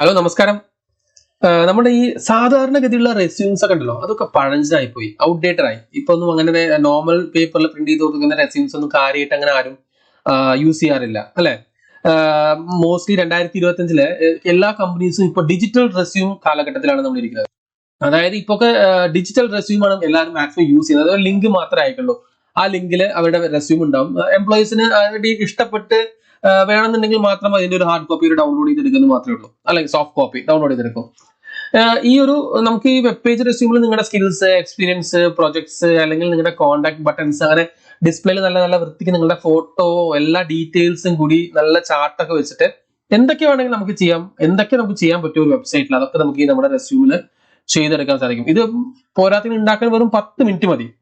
Hello നമസ്കാരം. നമ്മുടെ ഈ സാധാരണഗതിയുള്ള റെസ്യൂംസ് ഒക്കെ ഉണ്ടല്ലോ അതൊക്കെ പഴഞ്ചനായി പോയി ഔട്ട്ഡേറ്റഡ് ആയി. ഇപ്പൊ ഒന്നും അങ്ങനെ നോർമൽ പേപ്പറിൽ പ്രിന്റ് ചെയ്ത് കൊടുക്കുന്ന റെസ്യൂംസ് ഒന്നും കാര്യമായിട്ട് അങ്ങനെ ആരും യൂസ് ചെയ്യാറില്ല അല്ലെ? മോസ്റ്റ്ലി രണ്ടായിരത്തി ഇരുപത്തി അഞ്ചിൽ എല്ലാ കമ്പനീസും ഇപ്പൊ ഡിജിറ്റൽ റെസ്യൂം കാലഘട്ടത്തിലാണ് നമ്മൾ ഇരിക്കുന്നത്. അതായത് ഇപ്പൊ ഡിജിറ്റൽ റെസ്യൂം ആണ് എല്ലാവരും മാക്സിമം യൂസ് ചെയ്യുന്നത്. അതായത് ലിങ്ക് മാത്രമേ അയക്കുള്ളൂ ആ ലിങ്കിൽ അവരുടെ റെസ്യൂം ഉണ്ടാവും. എംപ്ലോയീസിന് ഇഷ്ടപ്പെട്ട് വേണമെന്നുണ്ടെങ്കിൽ മാത്രം അതിന്റെ ഒരു ഹാർഡ് കോപ്പി ഡൗൺലോഡ് ചെയ്തെടുക്കുന്നത് മാത്രമേ ഉള്ളൂ. അല്ലെങ്കിൽ സോഫ്റ്റ് കോപ്പി ഡൗൺലോഡ് ചെയ്തെടുക്കും. ഈ ഒരു നമുക്ക് ഈ വെബ് പേജ് റെസ്യൂമിൽ നിങ്ങളുടെ സ്കിൽസ് എക്സ്പീരിയൻസ് പ്രൊജക്ട്സ് അല്ലെങ്കിൽ നിങ്ങളുടെ കോൺടാക്ട് ബട്ടൺസ് അങ്ങനെ ഡിസ്പ്ലേയിൽ നല്ല നല്ല വൃത്തിക്ക് നിങ്ങളുടെ ഫോട്ടോ എല്ലാ ഡീറ്റെയിൽസും കൂടി നല്ല ചാർട്ടൊക്കെ വെച്ചിട്ട് എന്തൊക്കെ വേണമെങ്കിൽ നമുക്ക് ചെയ്യാം. എന്തൊക്കെ നമുക്ക് ചെയ്യാൻ പറ്റും ഒരു വെബ്സൈറ്റിൽ അതൊക്കെ നമുക്ക് ഈ നമ്മുടെ റെസ്യൂമിൽ ചെയ്തെടുക്കാൻ സാധിക്കും. ഇത് പോരാത്തിന് ഉണ്ടാക്കാൻ വെറും പത്ത് മിനിറ്റ് മതി.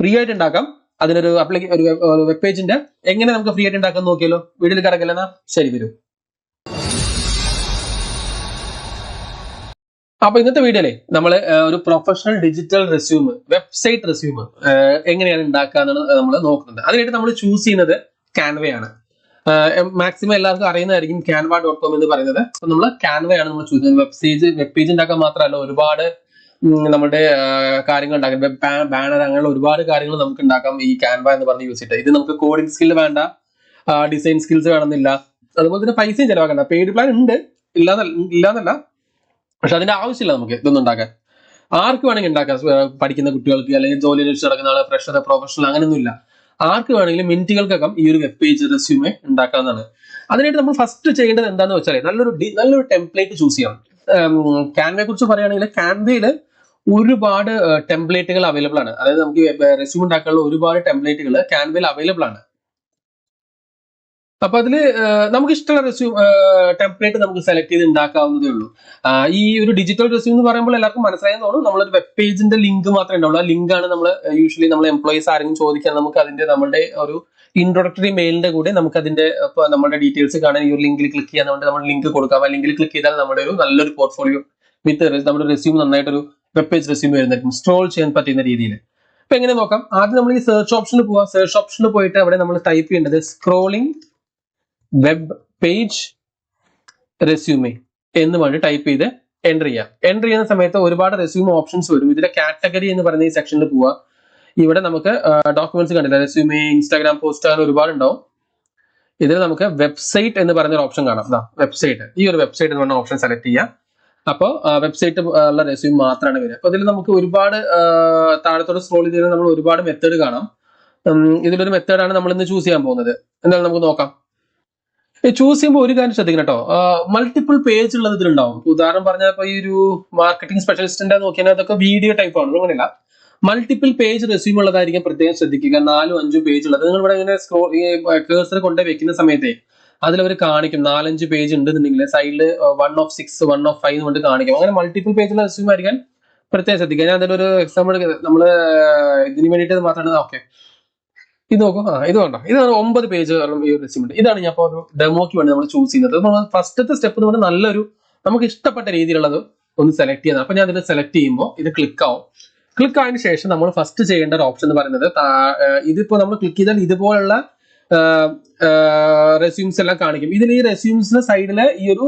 ഫ്രീ ആയിട്ട് ഉണ്ടാക്കാം. അതിനൊരു അപ്ലിക്കേ ഒരു വെബ് പേജിന്റെ എങ്ങനെ നമുക്ക് ഫ്രീ ആയിട്ട് ഉണ്ടാക്കാൻ നോക്കിയല്ലോ വീട്ടിൽ കിടക്കില്ലെന്നാ ശരി വരൂ. അപ്പൊ ഇന്നത്തെ വീഡിയോയിലെ നമ്മൾ ഒരു professional digital resume website resume എങ്ങനെയാണ് ഉണ്ടാക്കുക എന്നാണ് നമ്മൾ നോക്കുന്നത് അതിനായിട്ട് നമ്മൾ ചൂസ് ചെയ്യുന്നത് ക്യാൻവയാണ് മാക്സിമം എല്ലാവർക്കും അറിയുന്നതായിരിക്കും ക്യാൻവ ഡോട്ട് കോം എന്ന് പറയുന്നത്. നമ്മൾ ക്യാൻവയാണ് നമ്മൾ ചൂസ് ചെയ്യുന്നത്. വെബ്സൈറ്റ് വെബ് പേജ് ഉണ്ടാക്കാൻ മാത്രമല്ല ഒരുപാട് നമ്മുടെ കാര്യങ്ങൾ ഉണ്ടാക്കാം. വെബ് ബാനർ അങ്ങനെയുള്ള ഒരുപാട് കാര്യങ്ങൾ നമുക്ക് ഉണ്ടാക്കാം ഈ ക്യാൻവ എന്ന് പറഞ്ഞ് യൂസ് ചെയ്തിട്ട്. ഇത് നമുക്ക് കോഡിംഗ് സ്കിൽ വേണ്ട. ഡിസൈൻ സ്കിൽസ് വേണമെന്നില്ല. അതുപോലെ തന്നെ പൈസയും ചിലവാക്കണ്ട. പെയ്ഡ് പ്ലാൻ ഉണ്ട്. ഇല്ലാന്നല്ല. പക്ഷെ അതിന്റെ ആവശ്യമില്ല നമുക്ക് ഇതൊന്നും ഉണ്ടാക്കാൻ. ആർക്ക് വേണമെങ്കിൽ ഉണ്ടാക്കാം. പഠിക്കുന്ന കുട്ടികൾക്ക് അല്ലെങ്കിൽ ജോലി അന്വേഷിച്ച് നടക്കുന്ന ആളെ ഫ്രഷർ പ്രൊഫഷണൽ അങ്ങനെയൊന്നുമില്ല. ആർക്ക് വേണമെങ്കിലും മിനിറ്റുകൾക്കകം ഈ ഒരു വെബ് പേജ് റെസ്യൂമേ ഉണ്ടാക്കാവുന്നതാണ്. അതിനായിട്ട് നമ്മൾ ഫസ്റ്റ് ചെയ്യേണ്ടത് എന്താണെന്ന് വെച്ചാൽ നല്ലൊരു നല്ലൊരു ടെംപ്ലേറ്റ് ചൂസ് ചെയ്യണം. ക്യാൻവയെ കുറിച്ച് പറയുകയാണെങ്കിൽ ക്യാൻവയിൽ ഒരുപാട് ടെംപ്ലേറ്റുകൾ അവൈലബിൾ ആണ്. അതായത് നമുക്ക് റെസ്യൂം ഉണ്ടാക്കാനുള്ള ഒരുപാട് ടെംപ്ലേറ്റുകൾ ക്യാൻവയിൽ അവൈലബിൾ ആണ്. അപ്പൊ അതിൽ നമുക്ക് ഇഷ്ടമുള്ള റെസ്യൂം ടെംപ്ലേറ്റ് നമുക്ക് സെലക്ട് ചെയ്ത് ഉണ്ടാക്കാവുന്നതേ ഉള്ളൂ. ഈ ഒരു ഡിജിറ്റൽ റെസ്യൂം എന്ന് പറയുമ്പോൾ എല്ലാവർക്കും മനസ്സിലായെന്ന് തോന്നുന്നു. നമ്മളൊരു വെബ് പേജിന്റെ ലിങ്ക് മാത്രമേ ഉണ്ടാവുള്ളൂ. ആ ലിങ്കാണ് നമ്മൾ യൂഷ്വലി നമ്മൾ എംപ്ലോയീസ് ആരെങ്കിലും ചോദിക്കാൻ നമുക്ക് അതിന്റെ നമ്മുടെ ഒരു ഇൻട്രൊഡക്ടറി മെയിലിന്റെ കൂടെ നമുക്ക് അതിന്റെ നമ്മുടെ ഡീറ്റെയിൽസ് കാണാൻ ഈ ഒരു ലിങ്കിൽ ക്ലിക്ക് ചെയ്യാൻ നമ്മുടെ നമ്മൾ ലിങ്ക് കൊടുക്കാം. ആ ലിങ്കിൽ ക്ലിക്ക് ചെയ്താൽ നമ്മുടെ ഒരു നല്ലൊരു പോർട്ട്ഫോളിയോ വിത്ത് നമ്മുടെ റെസ്യൂം നന്നായിട്ടൊരു വെബ് പേജ് റെസ്യൂം വരുന്നതായിരിക്കും. സ്ട്രോൾ ചെയ്യാൻ പറ്റുന്ന രീതിയിൽ. അപ്പൊ എങ്ങനെ നോക്കാം? ആദ്യം നമ്മൾ ഈ സെർച്ച് ഓപ്ഷനിൽ പോവാം. സെർച്ച് ഓപ്ഷനിൽ പോയിട്ട് അവിടെ നമ്മൾ ടൈപ്പ് ചെയ്യേണ്ടത് സ്ക്രോളിംഗ് വെബ് പേജ് റെസ്യൂമെ എന്ന് പറഞ്ഞ് ടൈപ്പ് ചെയ്ത് എന്റർ ചെയ്യാം. എന്റർ ചെയ്യുന്ന സമയത്ത് ഒരുപാട് റെസ്യൂം ഓപ്ഷൻസ് വരും. ഇതിലെ കാറ്റഗറി എന്ന് പറയുന്ന ഈ സെക്ഷനിൽ പോവുക ഇവിടെ നമുക്ക് ഡോക്യുമെന്റ്സ് കണ്ടില്ല? റെസ്യൂമെ ഇൻസ്റ്റാഗ്രാം പോസ്റ്റ് അങ്ങനെ ഒരുപാട് ഉണ്ടാവും. ഇതിൽ നമുക്ക് വെബ്സൈറ്റ് എന്ന് പറയുന്ന ഒരു ഓപ്ഷൻ കാണാം വെബ്സൈറ്റ് ഈ ഒരു വെബ്സൈറ്റ് എന്ന് പറഞ്ഞ ഓപ്ഷൻ സെലക്ട് ചെയ്യാം. അപ്പോൾ വെബ്സൈറ്റ് ഉള്ള റെസ്യൂം മാത്രമാണ് വരിക. അപ്പോൾ ഇതിൽ നമുക്ക് ഒരുപാട് ആ, താഴത്തോട്ട് സ്ക്രോൾ ചെയ്ത് നമ്മൾ ഒരുപാട് മെത്തേഡ് കാണാം. ഇതിലൊരു മെത്തേഡാണ് നമ്മൾ ഇന്ന് ചൂസ് ചെയ്യാൻ പോകുന്നത്. എന്തായാലും നമുക്ക് നോക്കാം. ചൂസ് ചെയ്യുമ്പോൾ ഒരു കാര്യം ശ്രദ്ധിക്കണം കേട്ടോ. മൾട്ടിപ്പിൾ പേജ് ഉള്ളത് ഇതിലുണ്ടാവും. ഉദാഹരണം പറഞ്ഞാൽ ഇപ്പോൾ ഈ ഒരു മാർക്കറ്റിംഗ് സ്പെഷ്യലിസ്റ്റിന്റെ നോക്കിയാൽ അതൊക്കെ വീഡിയോ ടൈപ്പ് ആണ് അങ്ങനെയല്ല. മൾട്ടിപ്പിൾ പേജ് റെസ്യൂം ഉള്ളതായിരിക്കും പ്രത്യേകം ശ്രദ്ധിക്കുക. നാലും അഞ്ചും പേജ് ഉള്ളത്. നിങ്ങൾ ഇവിടെ ഇങ്ങനെ സ്ക്രോ കേഴ്സർ കൊണ്ട് വെക്കുന്ന സമയത്തെ അതിലവർ കാണിക്കും. നാലഞ്ച് പേജ് ഉണ്ടെന്നുണ്ടെങ്കിൽ സൈഡിൽ one of six one of five കൊണ്ട് കാണിക്കും. അങ്ങനെ മൾട്ടിപ്പിൾ പേജുള്ള റെസ്യൂം ആയിരിക്കാൻ പ്രത്യേകം ശ്രദ്ധിക്കുക. ഞാൻ അതിലൊരു എക്സാമ്പിൾ നമ്മൾ ഇതിന് വേണ്ടിയിട്ട് മാത്രമാണ്. ഓക്കെ ഇത് നോക്കൂ. ആ ഇത് കണ്ടോ? ഇതാണ് ഒമ്പത് പേജ് ഈ ഒരു റെസ്യൂം ഇതാണ് ഞാൻ ഇപ്പോൾ ഡെമോക്ക് വേണ്ടി നമ്മൾ ചൂസ് ചെയ്യുന്നത്. നമ്മൾ ഫസ്റ്റത്തെ സ്റ്റെപ്പ് എന്ന് പറഞ്ഞാൽ നല്ലൊരു നമുക്ക് ഇഷ്ടപ്പെട്ട രീതിയിലുള്ളത് ഒന്ന് സെലക്ട് ചെയ്യുന്നത് അപ്പൊ ഞാൻ ഇതിൽ സെലക്ട് ചെയ്യുമ്പോൾ ഇത് ക്ലിക്ക് ആവും. ക്ലിക്ക് ആയതിനു ശേഷം നമ്മൾ ഫസ്റ്റ് ചെയ്യേണ്ട ഒരു ഓപ്ഷൻ എന്ന് പറയുന്നത് ഇതിപ്പോൾ ഇതിപ്പോ നമ്മൾ ക്ലിക്ക് ചെയ്താൽ ഇതുപോലുള്ള റെസ്യൂംസ് എല്ലാം കാണിക്കും. ഇതിൽ ഈ റെസ്യൂംസിന് സൈഡിൽ ഈ ഒരു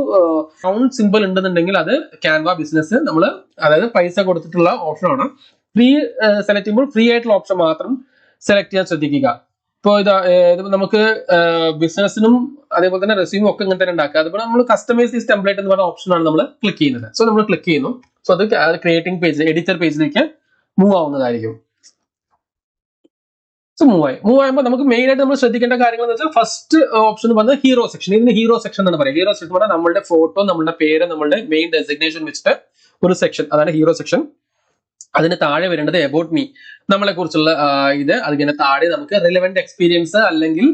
സൗണ്ട് സിമ്പിൾ ഉണ്ടെന്നുണ്ടെങ്കിൽ അത് ക്യാൻവ ബിസിനസ് നമ്മൾ അതായത് പൈസ കൊടുത്തിട്ടുള്ള ഓപ്ഷനാണ് ഫ്രീ സെലക്ട് ചെയ്യുമ്പോൾ ഫ്രീ ആയിട്ടുള്ള ഓപ്ഷൻ മാത്രം സെലക്ട് ചെയ്യാൻ ശ്രദ്ധിക്കുക. ഇപ്പോൾ ഇത് നമുക്ക് ബിസിനസ്സിനും അതേപോലെ തന്നെ റെസ്യൂമും ഒക്കെ ഇങ്ങനെ തന്നെ ഉണ്ടാക്കുക. അതുപോലെ നമ്മൾ കസ്റ്റമൈസ് ദിസ് ടെംപ്ലേറ്റ് എന്ന് പറഞ്ഞ ഓപ്ഷനാണ് നമ്മൾ ക്ലിക്ക് ചെയ്യുന്നത്. സോ നമ്മൾ ക്ലിക്ക് ചെയ്യുന്നു. സോ അത് ക്രിയേറ്റിംഗ് പേജ് എഡിറ്റർ പേജിലേക്ക് മൂവ് ആവുന്നതായിരിക്കും. സോ മൂവ് ആയി മൂവ് ആകുമ്പോൾ നമുക്ക് മെയിൻ ആയിട്ട് നമ്മൾ ശ്രദ്ധിക്കേണ്ട കാര്യങ്ങൾ എന്ന് വെച്ചാൽ ഫസ്റ്റ് ഓപ്ഷൻ വന്ന് ഹീറോ സെക്ഷൻ ഇതിന് ഹീറോ സെക്ഷൻ എന്നാണ് പറയുക. ഹീറോ സെക്ഷൻ പറഞ്ഞാൽ നമ്മുടെ ഫോട്ടോ നമ്മുടെ പേര് നമ്മുടെ മെയിൻ ഡെസിഗ്നേഷൻ വെച്ചിട്ട് ഒരു സെക്ഷൻ അതാണ് ഹീറോ സെക്ഷൻ അതിന് താഴെ വരേണ്ടത് എബൌട്ട് മീ നമ്മളെ കുറിച്ചുള്ള ഇത്. അതിങ്ങനെ താഴെ നമുക്ക് റിലവന്റ് എക്സ്പീരിയൻസ് അല്ലെങ്കിൽ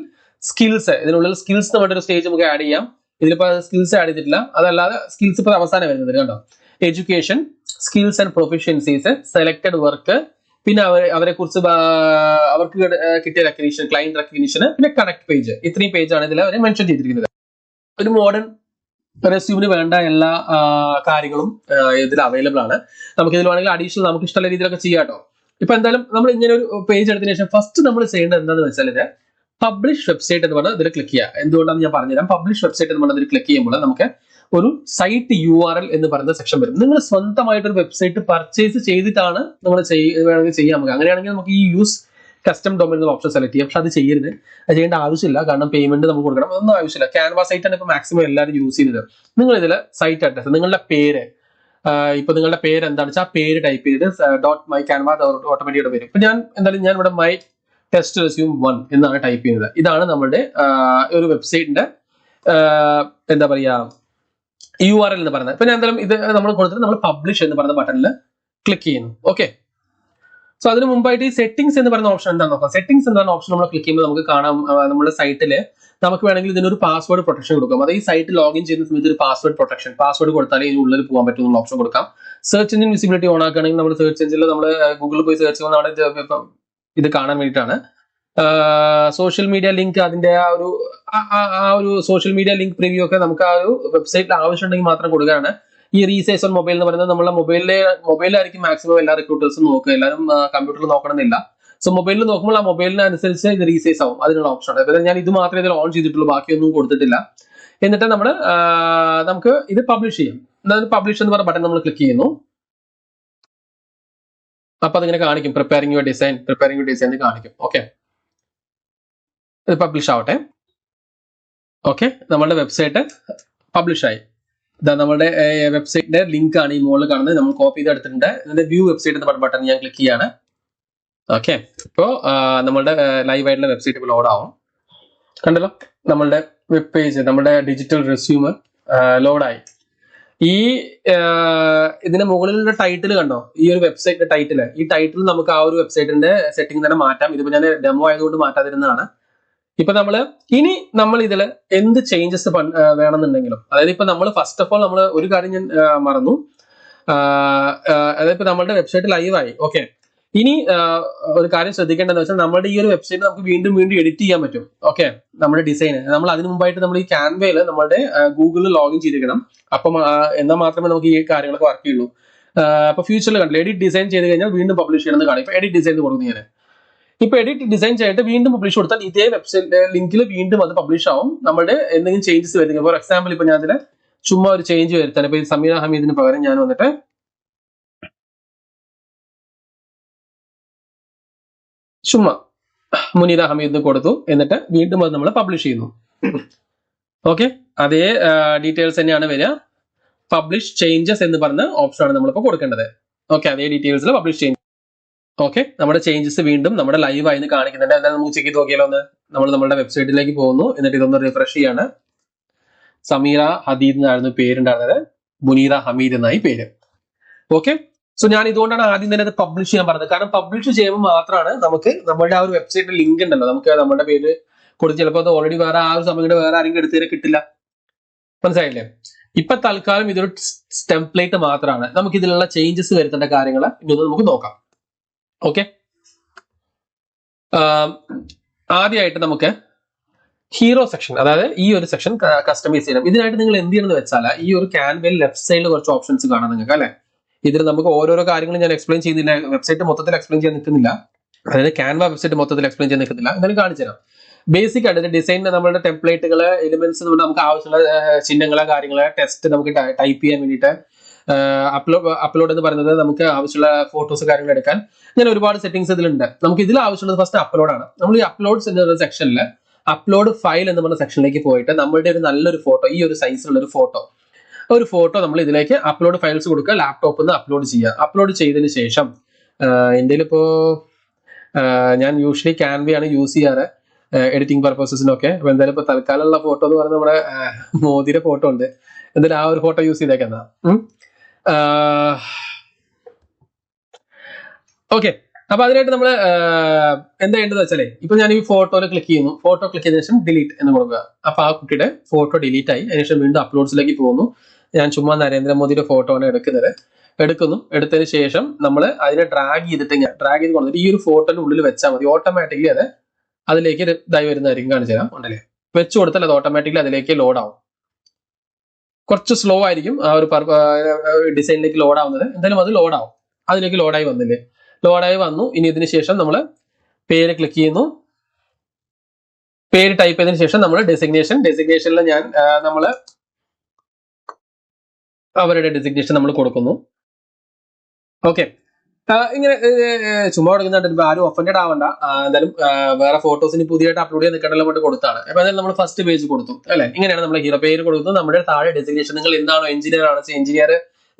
സ്കിൽസ് ഇതിനുള്ളിൽ സ്കിൽസ് നമ്മുടെ ഒരു സ്റ്റേജ് നമുക്ക് ആഡ് ചെയ്യാം. ഇതിലിപ്പോ സ്കിൽസ് ആഡ് ചെയ്തിട്ടില്ല. അതല്ലാതെ സ്കിൽസ് ഇപ്പോൾ അവസാനം വരുന്നത് കേട്ടോ education skills and proficiencies selected work പിന്നെ അവരെ അവരെ കുറിച്ച് അവർക്ക് കിട്ടിയ റെക്കഗ്നീഷൻ ക്ലൈന്റ് റെക്കഗ്നീഷൻ പിന്നെ കണക്ട് പേജ് ഇത്രയും പേജാണ് ഇതിൽ അവർ മെൻഷൻ ചെയ്തിരിക്കുന്നത്. ഒരു മോഡേൺ റെസ്യൂമിന് വേണ്ട എല്ലാ കാര്യങ്ങളും ഇതിൽ അവൈലബിൾ ആണ്. നമുക്ക് ഇതിൽ വേണമെങ്കിൽ അഡീഷണൽ നമുക്ക് ഇഷ്ടമുള്ള രീതിയിലൊക്കെ ചെയ്യാം കേട്ടോ ഇപ്പൊ എന്തായാലും നമ്മൾ ഇങ്ങനെ ഒരു പേജ് എടുത്തതിന് ശേഷം ഫസ്റ്റ് നമ്മൾ ചെയ്യേണ്ടത് എന്താണെന്ന് വെച്ചാൽ ഇത് പബ്ലിഷ് വെബ്സൈറ്റ് എന്ന് പറഞ്ഞാൽ ഇതിൽ ക്ലിക്ക് ചെയ്യുക എന്തുകൊണ്ടാണ് ഞാൻ പറഞ്ഞുതരാം. പബ്ലിഷ് വെബ്സൈറ്റ് എന്ന് പറഞ്ഞാൽ ഇതിൽ ക്ലിക്ക് ചെയ്യുമ്പോൾ നമുക്ക് ഒരു സൈറ്റ് യു ആർ എൽ എന്ന് പറയുന്ന സെക്ഷൻ വരും. നിങ്ങൾ സ്വന്തമായിട്ട് ഒരു വെബ്സൈറ്റ് പർച്ചേസ് ചെയ്തിട്ടാണ് നമ്മൾ വേണമെങ്കിൽ ചെയ്യാൻ നമുക്ക് അങ്ങനെയാണെങ്കിൽ നമുക്ക് ഈ യൂസ് കസ്റ്റം ഡൊമൈൻ എന്ന ഓപ്ഷൻ സെലക്ട് ചെയ്യാം. പക്ഷെ അത് ചെയ്യരുത്. അത് ചെയ്യേണ്ട ആവശ്യമില്ല. കാരണം പേയ്മെന്റ് നമുക്ക് കൊടുക്കണം. അതൊന്നും ആവശ്യമില്ല. ക്യാൻവാ ആണ് ഇപ്പൊ മാക്സിമം എല്ലാവരും യൂസ് ചെയ്യുന്നത്. നിങ്ങൾ ഇതിൽ സൈറ്റ് അഡ്രസ് നിങ്ങളുടെ പേര് ഇപ്പൊ നിങ്ങളുടെ പേര് എന്താണെന്ന് വെച്ചാൽ ആ പേര് ടൈപ്പ് ചെയ്ത് ഡോട്ട് മൈ ക്യാൻവാ ഓട്ടോമാറ്റിക്കായിട്ട് വരും. ഇപ്പൊ ഞാൻ എന്തായാലും ഞാൻ ഇവിടെ മൈ ടെസ്റ്റ് റെസ്യൂം വൺ എന്നാണ് ടൈപ്പ് ചെയ്യുന്നത്. ഇതാണ് നമ്മുടെ ഒരു വെബ്സൈറ്റിന്റെ എന്താ പറയാ യു ആർ എൽ എന്ന് പറയുന്നത്. ഞാൻ എന്തായാലും ഇത് നമ്മൾ കൊടുത്തിട്ട് നമ്മൾ പബ്ലിഷ് എന്ന് പറയുന്ന ബട്ടണിൽ ക്ലിക്ക് ചെയ്യുന്നു. ഓക്കെ സോ അതിന് മുമ്പായിട്ട് ഈ സെറ്റിംഗ്സ് എന്ന് പറയുന്ന ഓപ്ഷൻ എന്താണെന്ന് നോക്കാം. സെറ്റിംഗ്സ് എന്ന് പറയുന്ന ഓപ്ഷൻ നമ്മൾ ക്ലിക്ക് ചെയ്യുമ്പോൾ നമുക്ക് കാണാം നമ്മുടെ സൈറ്റിൽ നമുക്ക് വേണമെങ്കിൽ ഇതിനൊരു പാസ്വേഡ് പ്രൊട്ടക്ഷൻ കൊടുക്കാം. അതായത് ഈ സൈറ്റ് ലോഗിൻ ചെയ്യുന്ന സമയത്ത് ഒരു പാസ്വേഡ് പ്രൊട്ടക്ഷൻ പാസ്വേഡ് കൊടുത്താലേ ഇതിന് ഉള്ളിൽ പോകാൻ പറ്റുന്ന ഓപ്ഷൻ കൊടുക്കാം. സെർച്ച് എഞ്ചിൻ വിസിബിലിറ്റി ഓൺ ആക്കുകയാണെങ്കിൽ നമ്മൾ സെർച്ച് എഞ്ചിനിൽ നമ്മൾ ഗൂഗിളിൽ പോയി സെർച്ച് ചെയ്യുമ്പോൾ നമ്മുടെ ഇത് കാണാൻ വേണ്ടിയിട്ടാണ്. സോഷ്യൽ മീഡിയ ലിങ്ക് അതിന്റെ ആ ഒരു ആ- ഒരു സോഷ്യൽ മീഡിയ ലിങ്ക് പ്രിവ്യൂ ഒക്കെ നമുക്ക് ആ ഒരു വെബ്സൈറ്റിൽ ആവശ്യമുണ്ടെങ്കിൽ മാത്രം കൊടുക്കുകയാണ്. ഈ റീസൈസ് ഓൺ മൊബൈൽ എന്ന് പറയുന്നത് നമ്മളെ മൊബൈലിലെ മൊബൈലായിരിക്കും മാക്സിമം എല്ലാ റിക്രൂട്ടേഴ്സും നോക്കുക. എല്ലാവരും കമ്പ്യൂട്ടറിൽ നോക്കണമെന്നില്ല. സോ മൊബൈലിൽ നോക്കുമ്പോൾ ആ മൊബൈലിന് അനുസരിച്ച് ഇത് റീസൈസ് ആവും. അതിനുള്ള ഓപ്ഷൻ അതായത് ഞാൻ ഇത് മാത്രമേ ഇതിൽ ഓൺ ചെയ്തിട്ടുള്ളൂ. ബാക്കിയൊന്നും കൊടുത്തിട്ടില്ല. എന്നിട്ട് നമ്മൾ നമുക്ക് ഇത് പബ്ലിഷ് ചെയ്യാം. അതായത് പബ്ലിഷ് എന്ന് പറഞ്ഞ ബട്ടൺ നമ്മൾ ക്ലിക്ക് ചെയ്യുന്നു. അപ്പൊ അതിങ്ങനെ കാണിക്കും. Preparing your design preparing your design കാണിക്കും. ഓക്കെ ഇത് പബ്ലിഷ് ആവട്ടെ. ഓക്കെ നമ്മളുടെ വെബ്സൈറ്റ് പബ്ലിഷ് ആയി. ഇതാ നമ്മുടെ വെബ്സൈറ്റിന്റെ ലിങ്ക് ആണ് ഈ മുകളിൽ കാണുന്നത്. നമ്മൾ കോപ്പി ചെയ്ത് എടുത്തിട്ടുണ്ട്. ഇതിന്റെ വ്യൂ വെബ്സൈറ്റ് എന്ന് പറഞ്ഞ ബട്ടൺ ഞാൻ ക്ലിക്ക് ചെയ്യാണ്. ഓക്കെ ഇപ്പോൾ നമ്മളുടെ ലൈവ് ആയിട്ടുള്ള വെബ്സൈറ്റ് ഇപ്പോൾ ലോഡ് ആവും. കണ്ടല്ലോ? നമ്മളുടെ വെബ് പേജ് നമ്മുടെ ഡിജിറ്റൽ റെസ്യൂമ് ലോഡായി ഈ ഇതിന്റെ മുകളിലുള്ള ടൈറ്റിൽ കണ്ടോ? ഈ ഒരു വെബ്സൈറ്റിന്റെ ടൈറ്റിൽ ഈ ടൈറ്റിൽ നമുക്ക് ആ ഒരു വെബ്സൈറ്റിന്റെ സെറ്റിംഗ് തന്നെ മാറ്റാം. ഇതിപ്പോ ഞാൻ ഡെമോ ആയതുകൊണ്ട് മാറ്റാതിരുന്നതാണ്. ഇപ്പൊ നമ്മൾ ഇനി നമ്മൾ ഇതിൽ എന്ത് ചേഞ്ചസ് വേണമെന്നുണ്ടെങ്കിലും. അതായത് ഇപ്പൊ നമ്മൾ ഫസ്റ്റ് ഓഫ് ഓൾ നമ്മൾ ഒരു കാര്യം ഞാൻ മറന്നു. അതായത് ഇപ്പൊ നമ്മളുടെ വെബ്സൈറ്റ് ലൈവായി ഓക്കെ ഇനി ഒരു കാര്യം ശ്രദ്ധിക്കേണ്ടതെന്ന് വെച്ചാൽ നമ്മുടെ ഈ ഒരു വെബ്സൈറ്റ് നമുക്ക് വീണ്ടും വീണ്ടും എഡിറ്റ് ചെയ്യാൻ പറ്റും. ഓക്കെ നമ്മുടെ ഡിസൈൻ നമ്മൾ അതിന് മുമ്പായിട്ട് നമ്മൾ ഈ ക്യാൻവയിൽ നമ്മളുടെ ഗൂഗിളിൽ ലോഗിൻ ചെയ്തിരിക്കണം. അപ്പം എന്നാൽ മാത്രമേ നമുക്ക് ഈ കാര്യങ്ങളൊക്കെ വർക്ക് ചെയ്യുള്ളൂ. അപ്പൊ ഫ്യൂച്ചറിൽ കണ്ടില്ല എഡിറ്റ് ഡിസൈൻ ചെയ്ത് കഴിഞ്ഞാൽ വീണ്ടും പബ്ലിഷ് ചെയ്യണമെന്ന് കാണും ഇപ്പൊ എഡിറ്റ് ഡിസൈൻ കൊടുക്കുന്നു ഞാൻ ഇപ്പൊ എഡിറ്റ് ഡിസൈൻ ചെയ്തിട്ട് വീണ്ടും പബ്ലിഷ് കൊടുത്താൽ ഇതേ വെബ്സൈറ്റ് ലിങ്കിൽ വീണ്ടും അത് പബ്ലിഷ് ആവും. നമ്മുടെ എന്തെങ്കിലും ചേഞ്ചസ് വരുന്നത് ഫോർ എക്സാമ്പിൾ ഇപ്പൊ ഞാൻ അതിൽ ചുമ്മാ ഒരു ചേഞ്ച് വരുത്താൻ ഇപ്പൊ ഈ സമീറ ഹമീദിന് പകരം ഞാൻ വന്നിട്ട് ചുമ്മാ മുനീറ ഹമീദിന് കൊടുത്തു. എന്നിട്ട് വീണ്ടും അത് നമ്മൾ പബ്ലിഷ് ചെയ്യുന്നു. ഓക്കെ അതേ ഡീറ്റെയിൽസ് തന്നെയാണ് വരിക. പബ്ലിഷ് ചേഞ്ചസ് എന്ന് പറഞ്ഞ ഓപ്ഷനാണ് നമ്മളിപ്പോൾ കൊടുക്കേണ്ടത്. ഓക്കെ അതേ ഡീറ്റെയിൽസിൽ പബ്ലിഷ് ചേഞ്ച് ഓക്കെ നമ്മുടെ ചേഞ്ചസ് വീണ്ടും നമ്മുടെ ലൈവ് ആയി കാണിക്കുന്നുണ്ട്. എന്തായാലും നമുക്ക് ചെക്ക് ചെയ്ത് നോക്കിയാലോ ഒന്ന്. നമ്മൾ നമ്മുടെ വെബ്സൈറ്റിലേക്ക് പോകുന്നു. എന്നിട്ട് ഇതൊന്ന് റിഫ്രഷ് ചെയ്യാണ്. സമീറ ഹദീദ് എന്നായിരുന്നു പേരുണ്ടായിരുന്നത്. മുനീറ ഹമീദ് എന്നായി പേര്. ഓക്കെ സോ ഞാൻ ഇതുകൊണ്ടാണ് ആദ്യം തന്നെ അത് പബ്ലിഷ് ചെയ്യാൻ പറഞ്ഞത്. കാരണം പബ്ലിഷ് ചെയ്യുമ്പോൾ മാത്രമാണ് നമുക്ക് നമ്മുടെ ആ ഒരു വെബ്സൈറ്റിൽ ലിങ്ക് ഉണ്ടല്ലോ. നമുക്ക് നമ്മുടെ പേര് കൊടുത്ത് ചിലപ്പോൾ അത് ഓൾറെഡി വേറെ ആ ഒരു സമയം വേറെ ആരെങ്കിലും എടുത്തേരെ കിട്ടില്ല. മനസ്സിലായില്ലേ? ഇപ്പൊ തൽക്കാലം ഇതൊരു ടെംപ്ലേറ്റ് മാത്രമാണ് നമുക്ക് ഇതിലുള്ള ചേഞ്ചസ് വരുത്തേണ്ട കാര്യങ്ങൾ ഇന്നൊന്ന് നമുക്ക് നോക്കാം. ഓക്കെ ആദ്യമായിട്ട് നമുക്ക് ഹീറോ സെക്ഷൻ അതായത് ഈ ഒരു സെക്ഷൻ കസ്റ്റമൈസ് ചെയ്യണം. ഇതിനായിട്ട് നിങ്ങൾ എന്ത് ചെയ്യണമെന്ന് വെച്ചാൽ ഈ ഒരു ക്യാൻവയിൽ ലെഫ്റ്റ് സൈഡിൽ കുറച്ച് ഓപ്ഷൻസ് കാണാം നിങ്ങൾക്ക് അല്ലെ? ഇതിൽ നമുക്ക് ഓരോരോ കാര്യങ്ങളും ഞാൻ എക്സ്പ്ലെയിൻ ചെയ്യുന്നില്ല. വെബ്സൈറ്റ് മൊത്തത്തിൽ എക്സ്പ്ലെയിൻ ചെയ്യാൻ നിൽക്കുന്നില്ല. അതായത് ക്യാൻവ വെബ്സൈറ്റ് മൊത്തത്തിൽ എക്സ്പ്ലെയിൻ ചെയ്യാൻ നിൽക്കുന്നില്ല. എന്നാലും കാണിച്ചു തരാം. ബേസിക് ആയിട്ട് ഡിസൈൻ നമ്മളുടെ ടെംപ്ലേറ്റുകൾ എലിമെന്റ്സ് നമുക്ക് ആവശ്യമുള്ള ചിഹ്നങ്ങളെ കാര്യങ്ങളെ ടെസ്റ്റ് നമുക്ക് ടൈപ്പ് ചെയ്യാൻ വേണ്ടിയിട്ട് അപ്ലോഡ് അപ്ലോഡ് എന്ന് പറയുന്നത് നമുക്ക് ആവശ്യമുള്ള ഫോട്ടോസ് കാര്യങ്ങൾ എടുക്കാൻ. ഞാൻ ഒരുപാട് സെറ്റിംഗ്സ് ഇതിലുണ്ട്. നമുക്ക് ഇതിൽ ആവശ്യമുള്ളത് ഫസ്റ്റ് അപ്ലോഡ് ആണ്. നമ്മൾ ഈ അപ്ലോഡ്സ് എന്ന സെക്ഷനിൽ അപ്ലോഡ് ഫയൽ എന്ന് പറഞ്ഞ സെക്ഷനിലേക്ക് പോയിട്ട് നമ്മളുടെ ഒരു നല്ലൊരു ഫോട്ടോ ഈ ഒരു സൈസിലുള്ള ഒരു ഫോട്ടോ ഒരു ഫോട്ടോ നമ്മൾ ഇതിലേക്ക് അപ്ലോഡ് ഫയൽസ് കൊടുക്കുക ലാപ്ടോപ്പിൽ നിന്ന് അപ്ലോഡ് ചെയ്യുക. അപ്ലോഡ് ചെയ്തതിന് ശേഷം എന്റെ ഇപ്പോ ഞാൻ യൂഷ്വലി ക്യാൻവയാണ് യൂസ് ചെയ്യാറ് എഡിറ്റിംഗ് പർപ്പസസിനൊക്കെ അപ്പൊ എന്തായാലും ഇപ്പൊ തൽക്കാലമുള്ള ഫോട്ടോ എന്ന് പറയുന്നത് നമ്മുടെ മോദിയുടെ ഫോട്ടോ ഉണ്ട്. എന്തായാലും ആ ഒരു ഫോട്ടോ യൂസ് ചെയ്തേക്കുന്ന ഓക്കെ അപ്പൊ അതിനായിട്ട് നമ്മൾ എന്താ ചെയ്യേണ്ടത് വെച്ചാലേ ഇപ്പൊ ഞാൻ ഈ ഫോട്ടോയിൽ ക്ലിക്ക് ചെയ്യുന്നു. ഫോട്ടോ ക്ലിക്ക് ചെയ്ത ശേഷം ഡിലീറ്റ് എന്ന് കൊടുക്കുക. അപ്പൊ ആ കുട്ടിയുടെ ഫോട്ടോ ഡിലീറ്റ് ആയി. അതിനുശേഷം വീണ്ടും അപ്ലോഡ്സിലേക്ക് പോകുന്നു. ഞാൻ ചുമ്മാ നരേന്ദ്രമോദിയുടെ ഫോട്ടോ ആണ് എടുക്കുന്നത്. എടുക്കുന്നു. എടുത്തതിന് ശേഷം നമ്മൾ അതിനെ ഡ്രാഗ് ചെയ്തിട്ട് ഡ്രാഗ് ചെയ്ത് കൊടുത്തിട്ട് ഈ ഒരു ഫോട്ടോന്റെ ഉള്ളിൽ വെച്ചാൽ മതി. ഓട്ടോമാറ്റിക്കലി അത് അതിലേക്ക് ഇതായി വരുന്നതായിരിക്കും കാണിച്ചു തരാം. ഉണ്ടല്ലേ? വെച്ച് കൊടുത്താൽ അത് ഓട്ടോമാറ്റിക്കലി അതിലേക്ക് ലോഡ് കുറച്ച് സ്ലോ ആയിരിക്കും ആ ഒരു ഡിസൈനിലേക്ക് ലോഡ് ആവുന്നത്. എന്തായാലും അത് ലോഡ് ആവും. അതിലേക്ക് ലോഡായി വന്നില്ലേ? ലോഡായി വന്നു. ഇനി ഇതിന് ശേഷം നമ്മൾ പേര് ക്ലിക്ക് ചെയ്യുന്നു. പേര് ടൈപ്പ് ചെയ്തതിനു ശേഷം നമ്മൾ ഡെസിഗ്നേഷൻ ഡെസിഗ്നേഷനിൽ ഞാൻ നമ്മൾ അവരുടെ ഡെസിഗ്നേഷൻ നമ്മൾ കൊടുക്കുന്നു. ഓക്കെ ഇങ്ങനെ ചുമ്മാ കൊടുക്കുന്നുണ്ട് ആരും ഒഫൻഡഡ് ആവണ്ട. എന്തായാലും വേറെ ഫോട്ടോസിന് പുതിയതായിട്ട് അപ്ലോഡ് ചെയ്ത് നിൽക്കണ്ടല്ലോ കൊണ്ട് കൊടുത്താണ്. അപ്പൊ എന്തായാലും നമ്മൾ ഫസ്റ്റ് പേജ് കൊടുത്തു അല്ലെ? ഇങ്ങനെയാണ് നമ്മൾ ഹീറോ പേര് കൊടുത്തു നമ്മുടെ താഴെ ഡെസിഗ്നേഷൻ നിങ്ങൾ എന്താണോ എഞ്ചിനീയർ ആണ് എഞ്ചിനീയർ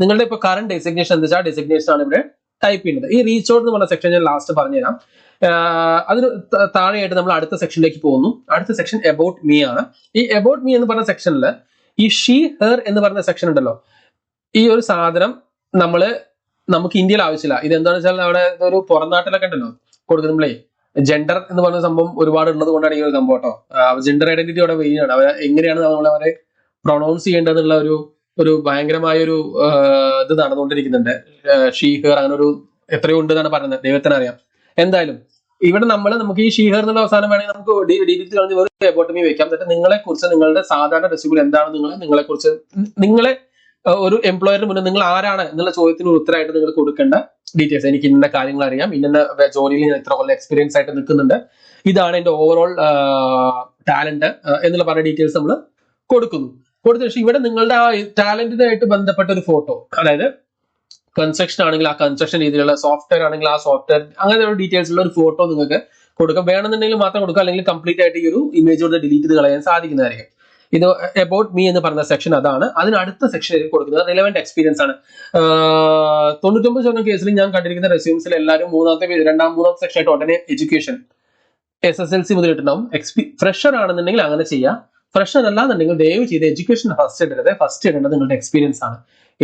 നിങ്ങളുടെ ഇപ്പൊ കറണ്ട് ഡെസിഗ്നേഷൻ എന്താ വെച്ചാൽ ഡെസിഗ്നേഷൻ ആണ് ഇവിടെ ടൈപ്പ് ചെയ്യുന്നത്. ഈ റീച്ച് ഔട്ട് എന്ന് പറഞ്ഞ സെക്ഷൻ ഞാൻ ലാസ്റ്റ് പറഞ്ഞുതരാം. തരാം അതിന് താഴെയായിട്ട് നമ്മൾ അടുത്ത സെക്ഷനിലേക്ക് പോകുന്നു. അടുത്ത സെക്ഷൻ എബൌട്ട് മീ ആണ്. ഈ എബൌട്ട് മീ എന്ന് പറഞ്ഞ സെക്ഷനിൽ ഈ ഷീ ഹെർ എന്ന് പറഞ്ഞ സെക്ഷൻ ഉണ്ടല്ലോ. ഈ ഒരു സാധനം നമ്മൾ നമുക്ക് ഇന്ത്യയിൽ ആവശ്യമില്ല. ഇത് എന്താണെന്ന് വെച്ചാൽ അവിടെ ഒരു പുറം നാട്ടിലൊക്കെ ഉണ്ടല്ലോ. കൊടുക്കുമ്പോഴേ ജെൻഡർ എന്ന് പറയുന്ന സംഭവം ഒരുപാട് ഉള്ളത് കൊണ്ടാണ് ഈ ഒരു സംഭവം കേട്ടോ. ജെൻഡർ ഐഡന്റിറ്റി അവിടെ വെയിനാണ് അവർ എങ്ങനെയാണ് നമ്മൾ അവരെ പ്രൊണൗൺസ് ചെയ്യേണ്ടതെന്നുള്ള ഒരു ഒരു ഭയങ്കരമായ ഒരു ഇത് നടന്നുകൊണ്ടിരിക്കുന്നുണ്ട്. ഷീഹർ അങ്ങനെ ഒരു എത്രയോ ഉണ്ട് എന്നാണ് പറയുന്നത്. ദൈവത്തിന് അറിയാം. എന്തായാലും ഇവിടെ നമ്മൾ നമുക്ക് ഈ ഷീഹർ എന്നുള്ള അവസാനം വേണമെങ്കിൽ നമുക്ക് ഡീറ്റെയിൽസ് കളഞ്ഞ് വെറുതെ എബോട്ടമി വെക്കാം. എന്നിട്ട് നിങ്ങളെ കുറിച്ച് നിങ്ങളുടെ സാധാരണ റെസിപ്യൂൾ എന്താണ് നിങ്ങൾ നിങ്ങളെ കുറിച്ച് നിങ്ങളെ ഒരു എംപ്ലോയറിന് മുന്നേ നിങ്ങൾ ആരാണ് എന്നുള്ള ചോദ്യത്തിന് ഉത്തരമായിട്ട് നിങ്ങൾ കൊടുക്കേണ്ട ഡീറ്റെയിൽസ് എനിക്ക് ഇന്ന കാര്യങ്ങൾ അറിയാം. ഇന്ന ജോലിയിൽ ഞാൻ ഇത്ര കൊല്ലം എക്സ്പീരിയൻസ് ആയിട്ട് നിൽക്കുന്നുണ്ട്. ഇതാണ് എന്റെ ഓവറോൾ ടാലന്റ് എന്നുള്ള പറഞ്ഞ ഡീറ്റെയിൽസ് നമ്മൾ കൊടുക്കുന്നു. കൊടുത്ത ശേഷം ഇവിടെ നിങ്ങളുടെ ആ ടാലന്റിനായിട്ട് ബന്ധപ്പെട്ട ഒരു ഫോട്ടോ അതായത് കൺസ്ട്രക്ഷൻ ആണെങ്കിൽ ആ കൺസ്ട്രക്ഷൻ രീതിയിലുള്ള സോഫ്റ്റ്വെയർ ആണെങ്കിൽ ആ സോഫ്റ്റ്വെയർ അങ്ങനെ ഒരു ഡീറ്റെയിൽസ് ഉള്ള ഒരു ഫോട്ടോ നിങ്ങൾക്ക് കൊടുക്കാം. വേണമെന്നുണ്ടെങ്കിൽ മാത്രം കൊടുക്കുക അല്ലെങ്കിൽ കംപ്ലീറ്റ് ആയിട്ട് ഈ ഒരു ഇമേജ് കൊടുത്ത് ഡിലീറ്റ് ചെയ്ത് കളയാൻ സാധിക്കുന്നതായിരിക്കും. ഇത് എബൌട്ട് മീ എന്ന് പറഞ്ഞ സെക്ഷൻ അതാണ്. അതിന് അടുത്ത സെക്ഷനിൽ കൊടുക്കുന്നത് റിലവന്റ് എക്സ്പീരിയൻസ് ആണ്. തൊണ്ണൂറ്റൊമ്പത് ശതമാനം കേസിൽ ഞാൻ കണ്ടിരിക്കുന്ന റെസ്യൂംസിൽ എല്ലാവരും മൂന്നാമത്തെ രണ്ടാം മൂന്നാമത്തെ സെക്ഷൻ ആയിട്ട് ഉടനെ education S S L C മുതൽ കിട്ടണം എക്സ്പീ ഫ്രഷർ ആണെന്നുണ്ടെങ്കിൽ അങ്ങനെ ചെയ്യാം. ഫ്രഷർ അല്ലാന്നുണ്ടെങ്കിൽ ദയവ് ചെയ്ത് എഡ്യൂക്കേഷൻ ഫസ്റ്റ് ഇടരുത്. ഫസ്റ്റ് ഇടേണ്ടത് നിങ്ങളുടെ എക്സ്പീരിയൻസ് ആണ്.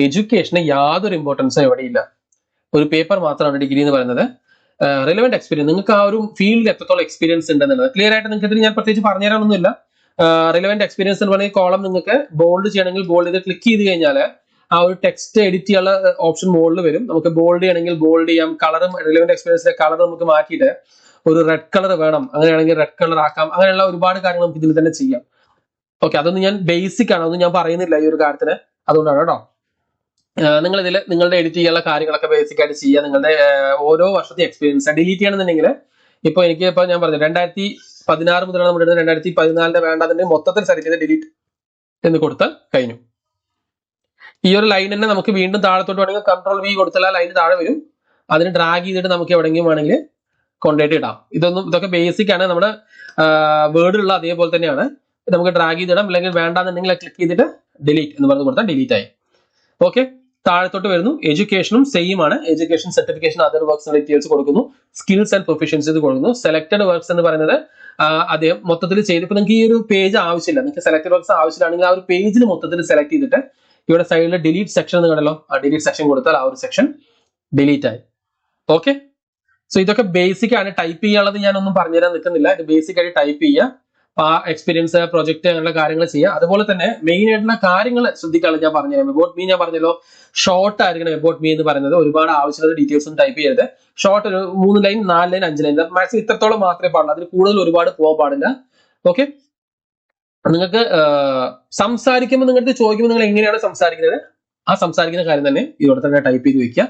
എഡ്യൂക്കേഷന് യാതൊരു ഇമ്പോർട്ടൻസും എവിടെയില്ല ഒരു പേപ്പർ മാത്രമാണ് ഡിഗ്രി എന്ന് പറയുന്നത്. റിലവന്റ് എക്സ്പീരിയൻസ് നിങ്ങൾക്ക് ആ ഒരു ഫീൽഡിൽ എത്രത്തോളം എക്സ്പീരിയൻസ് ഉണ്ടെന്നുള്ളത്. ക്ലിയർ ആയിട്ട് നിങ്ങൾക്ക് ഇതിന് ഞാൻ പ്രത്യേകിച്ച് പറഞ്ഞുതരാനൊന്നുമില്ല. റിലവന്റ് എക്സ്പീരിയൻസ് എന്ന് പറഞ്ഞാൽ കോളം നിങ്ങൾക്ക് ബോൾഡ് ചെയ്യണമെങ്കിൽ ബോൾഡ് ചെയ്ത് ക്ലിക്ക് ചെയ്ത് കഴിഞ്ഞാൽ ആ ഒരു ടെക്സ്റ്റ് എഡിറ്റ് ചെയ്യാനുള്ള ഓപ്ഷൻ മുകളിൽ വരും. നമുക്ക് ബോൾഡ് ചെയ്യണമെങ്കിൽ ബോൾഡ് ചെയ്യാം. കളറും റിലവന്റ് എക്സ്പീരിയൻസിന്റെ കളർ നമുക്ക് മാറ്റിയിട്ട് ഒരു റെഡ് കളർ വേണം. അങ്ങനെയാണെങ്കിൽ റെഡ് കളർ ആക്കാം. അങ്ങനെയുള്ള ഒരുപാട് കാര്യങ്ങൾ നമുക്ക് ഇതിൽ തന്നെ ചെയ്യാം. ഓക്കെ അതൊന്നും ഞാൻ ബേസിക് ആണ്. അതൊന്നും ഞാൻ പറയുന്നില്ല ഈ ഒരു കാര്യത്തിന്. അതുകൊണ്ടാണ് കേട്ടോ. നിങ്ങൾ ഇതിൽ നിങ്ങളുടെ എഡിറ്റ് ചെയ്യാനുള്ള കാര്യങ്ങളൊക്കെ ബേസിക് ആയിട്ട് ചെയ്യുക. നിങ്ങളുടെ ഓരോ വർഷത്തെ എക്സ്പീരിയൻസ് ഡിലീറ്റ് ചെയ്യണമെന്നുണ്ടെങ്കിൽ ഇപ്പൊ എനിക്ക് ഇപ്പൊ ഞാൻ പറഞ്ഞു രണ്ടായിരത്തി പതിനാറ് മുതലാണ് നമ്മൾ ഇടുന്നത് രണ്ടായിരത്തി പതിനാലിന്റെ വേണ്ടാന്നുണ്ടെങ്കിൽ മൊത്തത്തിൽ സെലക്ട് ചെയ്ത് ഡിലീറ്റ് എന്ന് കൊടുത്താൽ കഴിഞ്ഞു. ഈ ഒരു ലൈൻ തന്നെ നമുക്ക് വീണ്ടും താഴത്തോട്ട് വേണമെങ്കിൽ കൺട്രോൾ വി കൊടുത്താൽ ആ ലൈൻ താഴെ വരും. അതിന് ഡ്രാഗ് ചെയ്തിട്ട് നമുക്ക് എവിടെയെങ്കിലും വേണമെങ്കിൽ കൊണ്ടുപോയിട്ട് ഇടാം. ഇതൊന്നും ഇതൊക്കെ ബേസിക് ആണ്. നമ്മുടെ വേർഡിലുള്ള അതേപോലെ തന്നെയാണ്. നമുക്ക് ഡ്രാഗ് ചെയ്തിടാം. അല്ലെങ്കിൽ വേണ്ടാന്നുണ്ടെങ്കിൽ ക്ലിക്ക് ചെയ്തിട്ട് ഡിലീറ്റ് എന്ന് പറഞ്ഞ് കൊടുത്താൽ ഡിലീറ്റ് ആയി. ഓക്കെ താഴത്തോട്ട് വരുന്നു. എഡ്യൂക്കേഷനും സെയിം ആണ്. Education certification other works details കൊടുക്കുന്നു. സ്കിൽസ് ആൻഡ് പ്രൊഫഷൻസ് കൊടുക്കുന്നു. സെലക്ടഡ് വർക്ക്സ് എന്ന് പറയുന്നത് അദ്ദേഹം മൊത്തത്തിൽ ചെയ്ത്. ഇപ്പൊ നിങ്ങൾക്ക് ഈ ഒരു പേജ് ആവശ്യമില്ല. നിങ്ങൾക്ക് സെലക്ട് ബോക്സ് ആവശ്യമില്ലാണെങ്കിൽ ആ ഒരു പേജിൽ മൊത്തത്തിൽ സെലക്ട് ചെയ്തിട്ട് ഇവിടെ സൈഡിൽ ഡിലീറ്റ് സെക്ഷൻ എന്ന് കണ്ടല്ലോ. ആ ഡിലീറ്റ് സെക്ഷൻ കൊടുത്താൽ ആ ഒരു സെക്ഷൻ ഡിലീറ്റ് ആയി. ഓക്കെ സോ ഇതൊക്കെ ബേസിക് ആണ്. ടൈപ്പ് ചെയ്യാനുള്ളത് ഞാനൊന്നും പറഞ്ഞുതരാൻ നിൽക്കുന്നില്ല. ഇത് ബേസിക് ആയിട്ട് ടൈപ്പ് ചെയ്യുക. ആ എക്സ്പീരിയൻസ് പ്രൊജക്ട് അങ്ങനെയുള്ള കാര്യങ്ങൾ ചെയ്യുക. അതുപോലെ തന്നെ മെയിൻ ആയിട്ടുള്ള കാര്യങ്ങൾ ശ്രദ്ധിക്കാനുള്ള ഞാൻ പറഞ്ഞുതരാം. എബോട്ട് മീ ഞാൻ പറഞ്ഞല്ലോ. ഷോർട്ട് ആയിരിക്കണം എബോട്ട് മീ എന്ന് പറയുന്നത്. ഒരുപാട് ആവശ്യമുള്ള ഡീറ്റെയിൽസ് ടൈപ്പ് ചെയ്യരുത്. ഷോർട്ട് ഒരു മൂന്ന് ലൈൻ നാല് ലൈൻ അഞ്ച് ലൈൻ മാക്സിമം ഇത്രത്തോളം മാത്രമേ പാടുള്ളൂ. അതിന് കൂടുതൽ ഒരുപാട് പോകാൻ പാടില്ല. ഓക്കെ നിങ്ങൾക്ക് സംസാരിക്കുമ്പോൾ നിങ്ങളുടെ ചോദിക്കുമ്പോൾ നിങ്ങൾ എങ്ങനെയാണ് സംസാരിക്കുന്നത്? ആ സംസാരിക്കുന്ന കാര്യം തന്നെ ഇതോടെ തന്നെ ടൈപ്പ് ചെയ്ത് വെക്കുക.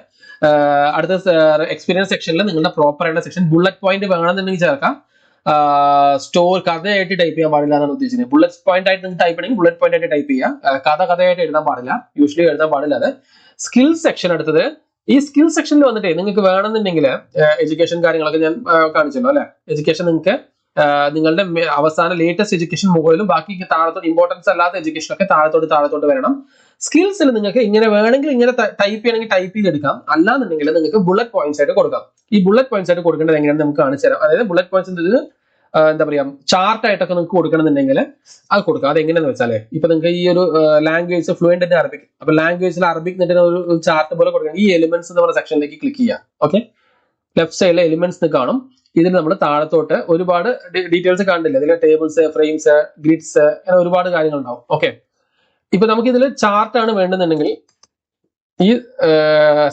അടുത്ത എക്സ്പീരിയൻസ് സെക്ഷനിൽ നിങ്ങളുടെ പ്രോപ്പർ ആയിട്ടുള്ള സെക്ഷൻ ബുള്ളറ്റ് പോയിന്റ് വേണമെന്നുണ്ടെങ്കിൽ ചേർക്കാം. സ്റ്റോർ കഥയായിട്ട് ടൈപ്പ് ചെയ്യാൻ പാടില്ല എന്നാണ് ഉദ്ദേശിക്കുന്നത്. ബുള്ളറ്റ് പോയിന്റ് ആയിട്ട് നിങ്ങൾ ടൈപ്പ് ചെയ്യണമെങ്കിൽ ബുള്ളറ്റ് പോയിന്റ് ആയിട്ട് ടൈപ്പ് ചെയ്യുക കഥ കഥയായിട്ട് എഴുതാൻ പാടില്ല. യൂഷ്വലി എഴുതാൻ പാടില്ല അത്. സ്കിൽ സെക്ഷൻ എടുത്തത് ഈ സ്കിൽ സെക്ഷനിൽ വന്നിട്ട് നിങ്ങൾക്ക് വേണമെന്നുണ്ടെങ്കിൽ എഡ്യൂക്കേഷൻ കാര്യങ്ങളൊക്കെ ഞാൻ കാണിച്ചല്ലോ അല്ലെ? എഡ്യൂക്കേഷൻ നിങ്ങൾക്ക് നിങ്ങളുടെ അവസാന ലേറ്റസ്റ്റ് എഡ്യൂക്കേഷൻ മുകളിലും ബാക്കി താഴത്തോട്ട് ഇമ്പോർട്ടൻസ് അല്ലാത്ത എഡ്യൂക്കേഷൻ ഒക്കെ താഴത്തോട്ട് താഴത്തോട്ട് വരണം. സ്കിൽസിൽ നിങ്ങൾക്ക് ഇങ്ങനെ വേണമെങ്കിൽ ഇങ്ങനെ ടൈപ്പ് ചെയ്യണമെങ്കിൽ ടൈപ്പ് ചെയ്തെടുക്കാം. അല്ലാന്നുണ്ടെങ്കിൽ നിങ്ങൾക്ക് ബുള്ളറ്റ് പോയിന്റ്സ് ആയിട്ട് കൊടുക്കാം. ഈ ബുള്ളറ്റ് പോയിന്റ്സ് ആയിട്ട് കൊടുക്കേണ്ടത് എങ്ങനെയാണെന്ന് നമുക്ക് കാണിച്ചു തരാം അതായത് ബുള്ളറ്റ് പോയിന്റ്സ് എന്താ പറയാ ചാർട്ട് ആയിട്ടൊക്കെ നിങ്ങൾക്ക് കൊടുക്കണമെന്നുണ്ടെങ്കിൽ അത് കൊടുക്കാം. അത് എങ്ങനെയാന്ന് വെച്ചാലേ ഇപ്പൊ നിങ്ങൾക്ക് ഈ ഒരു ലാംഗ്വേജ് ഫ്ലുവന്റ് തന്നെ അറബിക് അപ്പൊ ലാംഗ്വേജിൽ അറബിക് എന്നിട്ട് ഒരു ചാർട്ട് പോലെ കൊടുക്കണം ഈ എലിമെന്റ്സ് എന്ന് പറഞ്ഞ സെക്ഷനിലേക്ക് ക്ലിക്ക് ചെയ്യാം. ഓക്കെ ലെഫ്റ്റ് സൈഡിലെ എലിമെന്റ്സ് കാണും. ഇതിൽ നമ്മൾ താഴത്തോട്ട് ഒരുപാട് ഡീറ്റെയിൽസ് കണ്ടില്ല? ഇതിൽ ടേബിൾസ് ഫ്രെയിംസ് ഗ്രിഡ്സ് അങ്ങനെ ഒരുപാട് കാര്യങ്ങൾ ഉണ്ടാവും ഓക്കെ ഇപ്പൊ നമുക്ക് ഇതിൽ ആണ് വേണ്ടെന്നുണ്ടെങ്കിൽ ഈ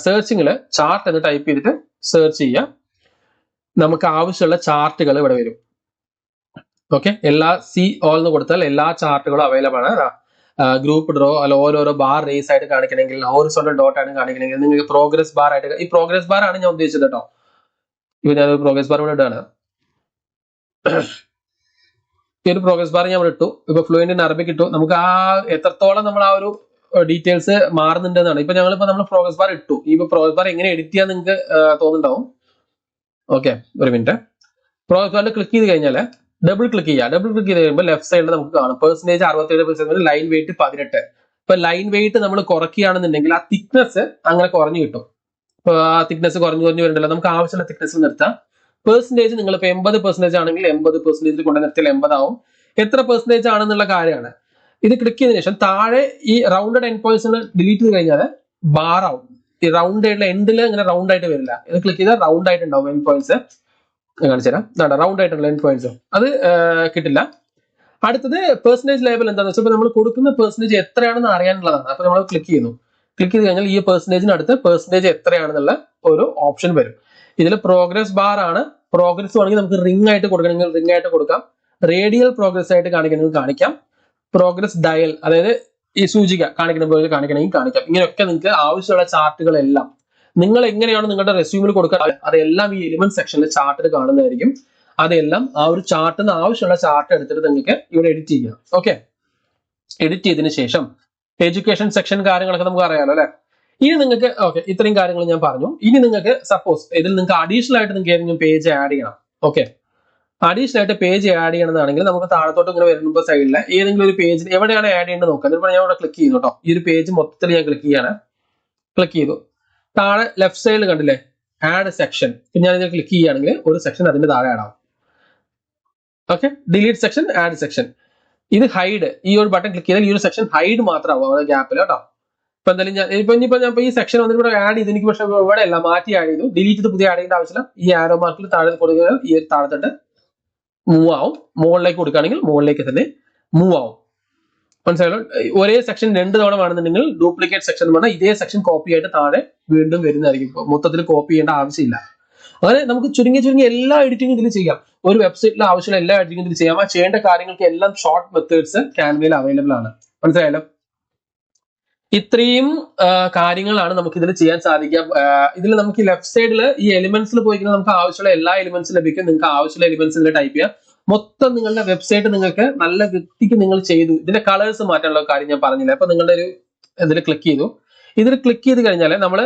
സെർച്ചിങ്ങിൽ ചാർട്ട് എന്ന് ടൈപ്പ് ചെയ്തിട്ട് സെർച്ച് ചെയ്യാം. നമുക്ക് ആവശ്യമുള്ള ചാർട്ടുകൾ ഇവിടെ വരും. ഓക്കെ എല്ലാ സി ഓൾ എന്ന് കൊടുത്താൽ എല്ലാ ചാർട്ടുകളും അവൈലബിൾ ആണ്. ഗ്രൂപ്പ് ഡ്രോ അല്ല ഓരോരോ ബാർ റേസ് ആയിട്ട് കാണിക്കണമെങ്കിൽ ഹോറിസോണ്ടൽ ഡോട്ട് ആണ് കാണിക്കണമെങ്കിൽ നിങ്ങൾക്ക് പ്രോഗ്രസ് ബാർ ആയിട്ട് ഈ പ്രോഗ്രസ് ബാർ ആണ് ഞാൻ ഉദ്ദേശിച്ചത് കേട്ടോ ഇപ്പൊ ഞാൻ ഒരു പ്രോഗ്രസ് ബാർ ഇവിടെ ഇടാണ്. ഈ ഒരു പ്രോഗ്രസ് ബാർ ഞാൻ ഇവിടെ ഇട്ടു. ഇപ്പൊ ഫ്ലുവന്റ് ഇൻ അറബിക് ഇട്ടു. നമുക്ക് ആ എത്രത്തോളം നമ്മൾ ആ ഒരു ഡീറ്റെയിൽസ് മാറുന്നുണ്ടെന്നാണ്. ഇപ്പൊ ഞങ്ങളിപ്പോ നമ്മൾ പ്രോഗ്രസ് ബാർ ഇട്ടു. ഈ പ്രോഗ്രസ് ബാർ എങ്ങനെ എഡിറ്റ് ചെയ്യാൻ നിങ്ങൾക്ക് തോന്നുന്നുണ്ടാവും. ഓക്കെ ഒരു മിനിറ്റ് പ്രോഗ്രസ് ബാറിൽ ക്ലിക്ക് ചെയ്ത് കഴിഞ്ഞാൽ ഡബിൾ ക്ലിക്ക് ചെയ്യുക ഡബിൾ ക്ലിക്ക് ചെയ്ത് കഴിയുമ്പോൾ ലെഫ്റ്റ് സൈഡിൽ നമുക്ക് കാണാം. പെർസെന്റേജ് അറുപത്തേഴ് പെർസെന്റ് ലൈൻ വെയിറ്റ് പതിനെട്ട്. ഇപ്പൊ ലൈൻ വെയിറ്റ് നമ്മൾ കുറയ്ക്കുകയാണെന്നുണ്ടെങ്കിൽ ആ തിക്നെസ് അങ്ങനെ കുറഞ്ഞു കിട്ടും. ഇപ്പൊ ആ തിക്നെസ് കുറഞ്ഞു കുറഞ്ഞു വരുന്നുണ്ടല്ലോ നമുക്ക് ആവശ്യമുള്ള തിക്നെസ് നിർത്താം. പെർസെന്റേജ് നിങ്ങൾ ഇപ്പൊ എൺപത് പെർസെന്റേജ് ആണെങ്കിൽ എൺപത് പെർസെന്റേജിൽ കൊണ്ട് നിർത്തിയാൽ എൺപതാവും. എത്ര പെർസെന്റേജ് ആണെന്നുള്ള കാര്യമാണ്. ഇത് ക്ലിക്ക് ചെയ്തതിനു ശേഷം താഴെ ഈ റൗണ്ടഡ് എൻഡ് പോയിന്റ്സ് ഡിലീറ്റ് ചെയ്ത് കഴിഞ്ഞാൽ ബാർ ആവും. ഈ റൗണ്ട് എൻഡിൽ ഇങ്ങനെ റൗണ്ട് ആയിട്ട് വരില്ല. ഇത് ക്ലിക്ക് ചെയ്താൽ റൗണ്ട് ആയിട്ടുണ്ടാവും എൻഡ് പോയിന്റ്സ് കാണിച്ചു തരാം. റൗണ്ട് ആയിട്ടുള്ള എൻ പോയിന്റ്സ് അത് കിട്ടില്ല. അടുത്തത് പെർസെന്റേജ് ലേബൽ എന്താണെന്ന് വെച്ചാൽ നമ്മൾ കൊടുക്കുന്ന പേഴ്സന്റേജ് എത്രയാണെന്ന് അറിയാനുള്ളതാണ്. അപ്പൊ നമ്മൾ ക്ലിക്ക് ചെയ്യുന്നു. ക്ലിക്ക് ചെയ്ത് കഴിഞ്ഞാൽ ഈ പേഴ്സന്റേജിന് അടുത്ത് പേഴ്സന്റേജ് എത്രയാണെന്നുള്ള ഒരു ഓപ്ഷൻ വരും. ഇതിൽ പ്രോഗ്രസ് ബാർ ആണ്. പ്രോഗ്രസ് വേണമെങ്കിൽ നമുക്ക് റിംഗ് ആയിട്ട് കൊടുക്കണമെങ്കിൽ റിംഗ് ആയിട്ട് കൊടുക്കാം. റേഡിയൽ പ്രോഗ്രസ് ആയിട്ട് കാണിക്കണമെങ്കിൽ കാണിക്കാം. പ്രോഗ്രസ് ഡയൽ അതായത് ഈ സൂചിക കാണിക്കണമെങ്കിൽ കാണിക്കണമെങ്കിൽ കാണിക്കാം. ഇങ്ങനെയൊക്കെ നിങ്ങൾക്ക് ആവശ്യമുള്ള ചാർട്ടുകളെല്ലാം നിങ്ങൾ എങ്ങനെയാണ് നിങ്ങളുടെ റെസ്യൂമിൽ കൊടുക്കുക അതെല്ലാം ഈ എലിമെന്റ് സെക്ഷനിൽ ചാർട്ടിൽ കാണുന്നതായിരിക്കും. അതെല്ലാം ആ ഒരു ചാർട്ടിന് ആവശ്യമുള്ള ചാർട്ട് എടുത്തിട്ട് നിങ്ങൾക്ക് ഇവിടെ എഡിറ്റ് ചെയ്യാം. ഓക്കെ എഡിറ്റ് ചെയ്തതിന് ശേഷം എഡ്യൂക്കേഷൻ സെക്ഷൻ കാര്യങ്ങളൊക്കെ നമുക്ക് അറിയാലോ അല്ലെ? ഇനി നിങ്ങൾക്ക് ഓക്കെ ഇത്രയും കാര്യങ്ങൾ ഞാൻ പറഞ്ഞു. ഇനി നിങ്ങൾക്ക് സപ്പോസ് ഇതിൽ നിങ്ങൾക്ക് അഡീഷണൽ ആയിട്ട് നിങ്ങൾക്ക് ഏതെങ്കിലും പേജ് ആഡ് ചെയ്യണം. ഓക്കെ അഡീഷണൽ ആയിട്ട് പേജ് ആഡ് ചെയ്യണമെന്നാണെങ്കിൽ നമുക്ക് താഴത്തോട്ട് ഇങ്ങനെ വരുമ്പോൾ സൈഡിൽ ഏതെങ്കിലും ഒരു പേജിൽ എവിടെയാണ് ആഡ് ചെയ്യേണ്ടത് നോക്കാം. എന്നിട്ട് ഞാൻ ഇവിടെ ക്ലിക്ക് ചെയ്യുന്നു കേട്ടോ. ഈ ഒരു പേജ് മൊത്തത്തിൽ ഞാൻ ക്ലിക്ക് ചെയ്യാണ്. ക്ലിക്ക് ചെയ്തു. താഴെ ലെഫ്റ്റ് സൈഡിൽ കണ്ടില്ലേ? ആഡ് സെക്ഷൻ ഞാൻ ഞാൻ ക്ലിക്ക് ചെയ്യുകയാണെങ്കിൽ ഒരു സെക്ഷൻ അതിന്റെ താഴെ ആഡ് ആവും. Okay delete section add section ഇത് ഹൈഡ് ഈ ഒരു ബട്ടൺ ക്ലിക്ക് ചെയ്താൽ ഈ ഒരു സെക്ഷൻ ഹൈഡ് മാത്രമാവും. അവിടെ ഗ്യാപ്പിൽ കേട്ടോ. ഇപ്പൊ എന്തായാലും ഞാൻ ഇപ്പൊ ഇനിയിപ്പോ ഞാൻ ഈ സെക്ഷൻ വന്നിട്ട് ഇവിടെ ആഡ് ചെയ്ത് എനിക്ക് പക്ഷെ ഇവിടെ അല്ല മാറ്റി ആഡ് ചെയ്തു. ഡിലീറ്റ് ചെയ്ത് പുതിയ ആഡ് ചെയ്യേണ്ട ആവശ്യമില്ല. ഈ ആരോ മാർക്കിൽ താഴെ കൊടുക്കുക ഈ താഴത്തോട്ട് മൂവ് ആവും. മുകളിലേക്ക് കൊടുക്കുകയാണെങ്കിൽ മുകളിലേക്ക് തന്നെ മൂവ് ആവും. മനസ്സിലായല്ലോ? ഒരേ സെക്ഷൻ രണ്ട് തവണ വേണമെന്നുണ്ടെങ്കിൽ ഡ്യൂപ്ലിക്കേറ്റ് സെക്ഷൻ എന്ന് പറഞ്ഞാൽ ഇതേ സെക്ഷൻ കോപ്പി ആയിട്ട് താഴെ വീണ്ടും വരുന്നതായിരിക്കും. മൊത്തത്തിൽ കോപ്പി ചെയ്യേണ്ട ആവശ്യമില്ല. അങ്ങനെ നമുക്ക് ചുരുങ്ങി ചുരുങ്ങി എല്ലാ എഡിറ്റിംഗും ഇതിൽ ചെയ്യാം. ഒരു വെബ്സൈറ്റിൽ ആവശ്യമുള്ള എല്ലാ എഡിറ്റിംഗും ഇതിൽ ചെയ്യാം. ആ ചെയ്യേണ്ട കാര്യങ്ങൾക്ക് എല്ലാം ഷോർട്ട് മെത്തേഡ്സ് ക്യാൻവയിൽ അവൈലബിൾ ആണ്. മനസ്സിലായല്ലോ? ഇത്രയും കാര്യങ്ങളാണ് നമുക്ക് ഇതിൽ ചെയ്യാൻ സാധിക്കുക. ഇതിൽ നമുക്ക് ലെഫ്റ്റ് സൈഡിൽ ഈ എലിമെന്റ്സിൽ പോയിക്കഴിഞ്ഞാൽ നമുക്ക് ആവശ്യമുള്ള എല്ലാ എലിമെന്റ്സും ലഭിക്കും. നിങ്ങൾക്ക് ആവശ്യമുള്ള എലിമെന്റ്സ് ഇതിൽ ടൈപ്പ് ചെയ്യാം. മൊത്തം നിങ്ങളുടെ വെബ്സൈറ്റ് നിങ്ങൾക്ക് നല്ല വൃത്തിക്ക് നിങ്ങൾ ചെയ്തു. ഇതിന്റെ കളേഴ്സ് മാറ്റാനുള്ള കാര്യം ഞാൻ പറഞ്ഞില്ല. അപ്പൊ നിങ്ങളുടെ ഒരു ഇതിൽ ക്ലിക്ക് ചെയ്തു. ഇതിൽ ക്ലിക്ക് ചെയ്ത് കഴിഞ്ഞാൽ നമ്മൾ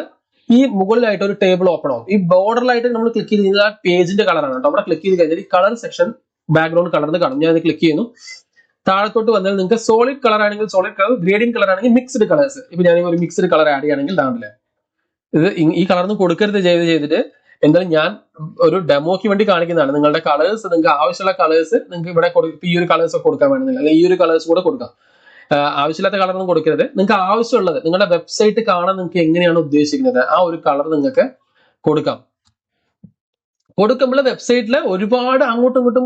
ഈ മുകളിലായിട്ട് ഒരു ടേബിൾ ഓപ്പൺ ആവും. ഈ ബോർഡറിലായിട്ട് നമ്മൾ ക്ലിക്ക് ചെയ്ത് കഴിഞ്ഞാൽ ആ പേജിന്റെ കളറാണ് കേട്ടോ. അവിടെ ക്ലിക്ക് ചെയ്ത് കഴിഞ്ഞാൽ ഈ കളർ സെക്ഷൻ ബാക്ക്ഗ്രൗണ്ട് കളർന്ന് കാണും. ഞാൻ ക്ലിക്ക് ചെയ്യുന്നു. താഴത്തോട്ട് വന്നാൽ നിങ്ങൾക്ക് സോളിഡ് കളർ ആണെങ്കിൽ സോളിഡ് കളർ ഗ്രേഡിയൻ കളർ ആണെങ്കിൽ മിക്സ്ഡ് കളേഴ്സ് ഇപ്പൊ ഞാൻ ഒരു മിക്സ്ഡ് കളർ ആഡ് ചെയ്യുകയാണെങ്കിൽ ഇതാണല്ലേ. ഇത് ഈ കളർന്ന് കൊടുക്കരുത് ചെയ്ത് ചെയ്തിട്ട് എന്തായാലും ഞാൻ ഒരു ഡെമോക്ക് വേണ്ടി കാണിക്കുന്നതാണ്. നിങ്ങളുടെ കളേഴ്സ് നിങ്ങൾക്ക് ആവശ്യമുള്ള കളേഴ്സ് നിങ്ങൾക്ക് ഇവിടെ ഈ ഒരു കളേഴ്സ് ഒക്കെ കൊടുക്കാൻ വേണമെന്നില്ല അല്ലെങ്കിൽ ഈ ഒരു കളേഴ്സ് കൂടെ കൊടുക്കാം. ആവശ്യമില്ലാത്ത കളറൊന്നും കൊടുക്കരുത്. നിങ്ങൾക്ക് ആവശ്യമുള്ളത് നിങ്ങളുടെ വെബ്സൈറ്റ് കാണാൻ നിങ്ങൾക്ക് എങ്ങനെയാണ് ഉദ്ദേശിക്കുന്നത് ആ ഒരു കളർ നിങ്ങൾക്ക് കൊടുക്കാം. കൊടുക്കുമ്പോൾ വെബ്സൈറ്റിൽ ഒരുപാട് അങ്ങോട്ടും ഇങ്ങോട്ടും